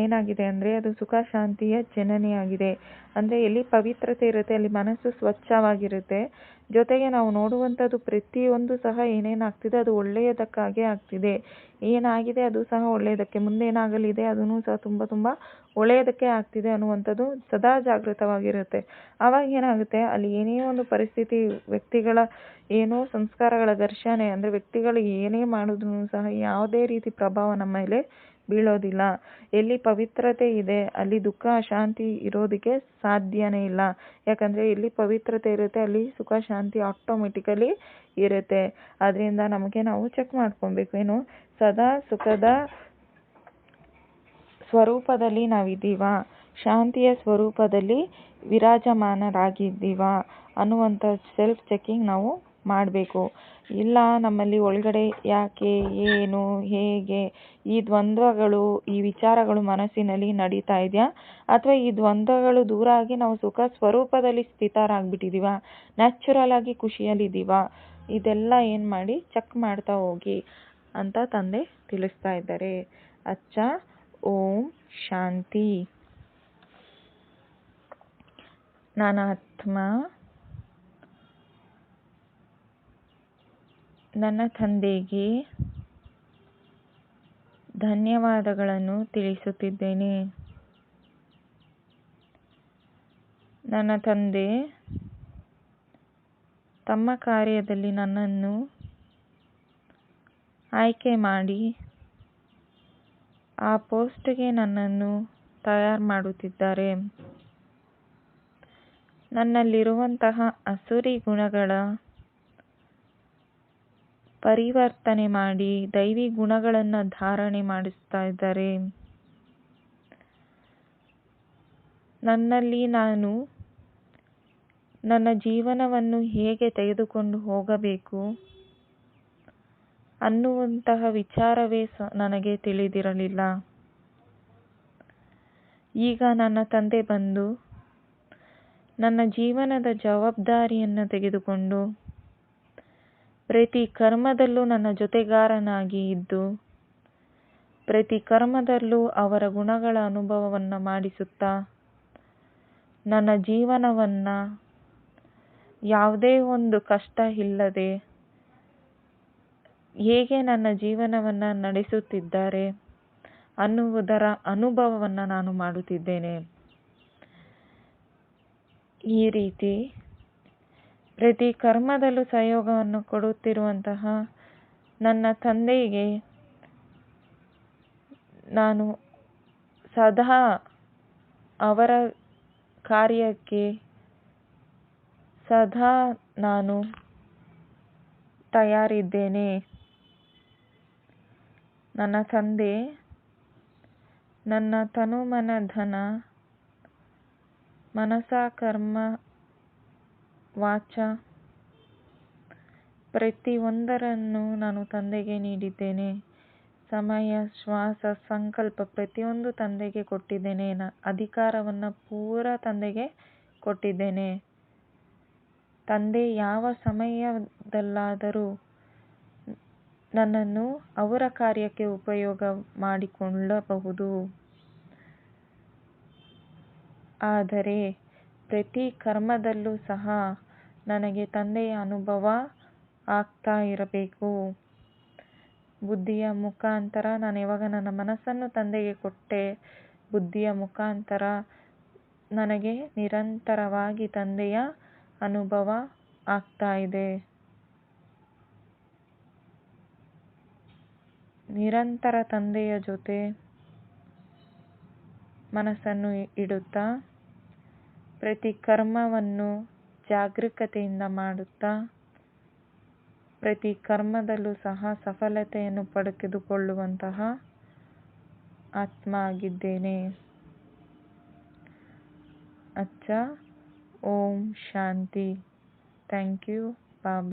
ಏನಾಗಿದೆ ಅಂದರೆ ಅದು ಸುಖ ಶಾಂತಿಯ ಜನನಿಯಾಗಿದೆ ಅಂದರೆ ಎಲ್ಲಿ ಪವಿತ್ರತೆ ಇರುತ್ತೆ, ಅಲ್ಲಿ ಮನಸ್ಸು ಸ್ವಚ್ಛವಾಗಿರುತ್ತೆ. ಜೊತೆಗೆ ನಾವು ನೋಡುವಂಥದ್ದು ಪ್ರತಿಯೊಂದು ಸಹ ಏನೇನಾಗ್ತಿದೆ ಅದು ಒಳ್ಳೆಯದಕ್ಕಾಗೇ ಆಗ್ತಿದೆ. ಏನಾಗಿದೆ, ಅದು ಸಹ ಒಳ್ಳೆಯದಕ್ಕೆ. ಮುಂದೆ ಏನಾಗಲಿದೆ, ಅದನ್ನು ಸಹ ತುಂಬ ತುಂಬ ಒಳ್ಳೆಯದಕ್ಕೆ ಆಗ್ತಿದೆ ಅನ್ನುವಂಥದ್ದು ಸದಾ ಜಾಗೃತವಾಗಿರುತ್ತೆ. ಆವಾಗ ಏನಾಗುತ್ತೆ, ಅಲ್ಲಿ ಏನೇ ಒಂದು ಪರಿಸ್ಥಿತಿ, ವ್ಯಕ್ತಿಗಳ ಏನೋ ಸಂಸ್ಕಾರಗಳ ಘರ್ಷಣೆ, ಅಂದರೆ ವ್ಯಕ್ತಿಗಳು ಏನೇ ಮಾಡಿದ್ರು ಸಹ ಯಾವುದೇ ರೀತಿ ಪ್ರಭಾವ ನಮ್ಮ ಮೇಲೆ ಬೀಳೋದಿಲ್ಲ. ಎಲ್ಲಿ ಪವಿತ್ರತೆ ಇದೆ, ಅಲ್ಲಿ ದುಃಖ, ಶಾಂತಿ ಇರೋದಕ್ಕೆ ಸಾಧ್ಯನೇ ಇಲ್ಲ. ಯಾಕಂದರೆ ಎಲ್ಲಿ ಪವಿತ್ರತೆ ಇರುತ್ತೆ, ಅಲ್ಲಿ ಸುಖ, ಶಾಂತಿ ಆಟೋಮೆಟಿಕಲಿ ಇರುತ್ತೆ. ಅದರಿಂದ ನಮಗೆ ನಾವು ಚೆಕ್ ಮಾಡ್ಕೊಬೇಕು. ಏನು? ಸದಾ ಸುಖದ ಸ್ವರೂಪದಲ್ಲಿ ನಾವಿದ್ದೀವಾ. ಶಾಂತಿಯ ಸ್ವರೂಪದಲ್ಲಿ ವಿರಾಜಮಾನರಾಗಿದ್ದೀವಾ ಅನ್ನುವಂಥ ಸೆಲ್ಫ್ ಚೆಕಿಂಗ್ ನಾವು ಮಾಡಬೇಕು. ಇಲ್ಲ, ನಮ್ಮಲ್ಲಿ ಒಳಗಡೆ ಯಾಕೆ, ಏನು, ಹೇಗೆ, ಈ ದ್ವಂದ್ವಗಳು, ಈ ವಿಚಾರಗಳು ಮನಸ್ಸಿನಲ್ಲಿ ನಡೀತಾ ಇದೆಯಾ? ಅಥವಾ ಈ ದ್ವಂದ್ವಗಳು ದೂರ ಆಗಿ ನಾವು ಸುಖ ಸ್ವರೂಪದಲ್ಲಿ ಸ್ಥಿತರಾಗ್ಬಿಟ್ಟಿದೀವ? ನ್ಯಾಚುರಲ್ ಆಗಿ ಖುಷಿಯಲ್ಲಿದ್ದೀವಾ? ಇದೆಲ್ಲ ಏನು ಮಾಡಿ ಚೆಕ್ ಮಾಡ್ತಾ ಹೋಗಿ ಅಂತ ತಂದೆ ತಿಳಿಸ್ತಾ ಇದ್ದಾರೆ. ಅಚ್ಚ, ಓಂ, ಶಾಂತಿ. ನಾನು ಆತ್ಮ ನನ್ನ ತಂದೆಗೆ ಧನ್ಯವಾದಗಳನ್ನು ತಿಳಿಸುತ್ತಿದ್ದೇನೆ. ನನ್ನ ತಂದೆ ತಮ್ಮ ಕಾರ್ಯದಲ್ಲಿ ನನ್ನನ್ನು ಆಯ್ಕೆ ಮಾಡಿ ಆ ಪೋಸ್ಟ್ಗೆ ನನ್ನನ್ನು ತಯಾರು ಮಾಡುತ್ತಿದ್ದಾರೆ. ನನ್ನಲ್ಲಿರುವಂತಹ ಅಸುರಿ ಗುಣಗಳ ಪರಿವರ್ತನೆ ಮಾಡಿ ದೈವಿ ಗುಣಗಳನ್ನು ಧಾರಣೆ ಮಾಡಿಸ್ತಾ ಇದ್ದಾರೆ. ನನ್ನಲ್ಲಿ ನಾನು ನನ್ನ ಜೀವನವನ್ನು ಹೇಗೆ ತೆಗೆದುಕೊಂಡು ಹೋಗಬೇಕು ಅನ್ನುವಂತಹ ವಿಚಾರವೇ ನನಗೆ ತಿಳಿದಿರಲಿಲ್ಲ. ಈಗ ನನ್ನ ತಂದೆ ಬಂದು ನನ್ನ ಜೀವನದ ಜವಾಬ್ದಾರಿಯನ್ನು ತೆಗೆದುಕೊಂಡು ಪ್ರತಿ ಕರ್ಮದಲ್ಲೂ ನನ್ನ ಜೊತೆಗಾರನಾಗಿ ಇದ್ದು, ಪ್ರತಿ ಕರ್ಮದಲ್ಲೂ ಅವರ ಗುಣಗಳ ಅನುಭವವನ್ನು ಮಾಡಿಸುತ್ತಾ, ನನ್ನ ಜೀವನವನ್ನು ಯಾವುದೇ ಒಂದು ಕಷ್ಟ ಇಲ್ಲದೆ ಹೇಗೆ ನನ್ನ ಜೀವನವನ್ನು ನಡೆಸುತ್ತಿದ್ದಾರೆ ಅನ್ನುವುದರ ಅನುಭವವನ್ನು ನಾನು ಮಾಡುತ್ತಿದ್ದೇನೆ. ಈ ರೀತಿ ಪ್ರತಿ ಕರ್ಮದಲ್ಲೂ ಸಹಯೋಗವನ್ನು ಕೊಡುತ್ತಿರುವಂತಹ ನನ್ನ ತಂದೆಗೆ ನಾನು ಸದಾ ಅವರ ಕಾರ್ಯಕ್ಕೆ ಸದಾ ನಾನು ತಯಾರಿದ್ದೇನೆ. ನನ್ನ ತಂದೆ, ನನ್ನ ತನು ಮನ ಧನ ಮನಸ ಕರ್ಮ ವಾಚ. ಪ್ರತಿಯೊಂದರನ್ನು ನಾನು ತಂದೆಗೆ ನೀಡಿದ್ದೇನೆ. ಸಮಯ, ಶ್ವಾಸ, ಸಂಕಲ್ಪ ಪ್ರತಿಯೊಂದು ತಂದೆಗೆ ಕೊಟ್ಟಿದ್ದೇನೆ. ನ ಅಧಿಕಾರವನ್ನು ಪೂರ ತಂದೆಗೆ ಕೊಟ್ಟಿದ್ದೇನೆ. ತಂದೆ ಯಾವ ಸಮಯದಲ್ಲಾದರೂ ನನ್ನನ್ನು ಅವರ ಕಾರ್ಯಕ್ಕೆ ಉಪಯೋಗ ಮಾಡಿಕೊಳ್ಳಬಹುದು. ಆದರೆ ಪ್ರತಿ ಕರ್ಮದಲ್ಲೂ ಸಹ ನನಗೆ ತಂದೆಯ ಅನುಭವ ಆಗ್ತಾ ಇರಬೇಕು. ಬುದ್ಧಿಯ ಮುಖಾಂತರ ನಾನು ಇವಾಗ ನನ್ನ ಮನಸ್ಸನ್ನು ತಂದೆಗೆ ಕೊಟ್ಟೆ. ಬುದ್ಧಿಯ ಮುಖಾಂತರ ನನಗೆ ನಿರಂತರವಾಗಿ ತಂದೆಯ ಅನುಭವ ಆಗ್ತಾ ಇದೆ. ನಿರಂತರ ತಂದೆಯ ಜೊತೆ ಮನಸ್ಸನ್ನು ಇಡುತ್ತಾ ಪ್ರತಿ ಕರ್ಮವನ್ನು ಜಾಗರೂಕತೆಯಿಂದ ಮಾಡುತ್ತಾ ಪ್ರತಿ ಕರ್ಮದಲ್ಲೂ ಸಹ ಸಫಲತೆಯನ್ನು ಪಡೆದುಕೊಳ್ಳುವಂತಹ ಆತ್ಮ ಆಗಿದ್ದೇನೆ ಅಚ್ಚ, ಓಂ ಶಾಂತಿ. Thank you. ಬಾಬಾ.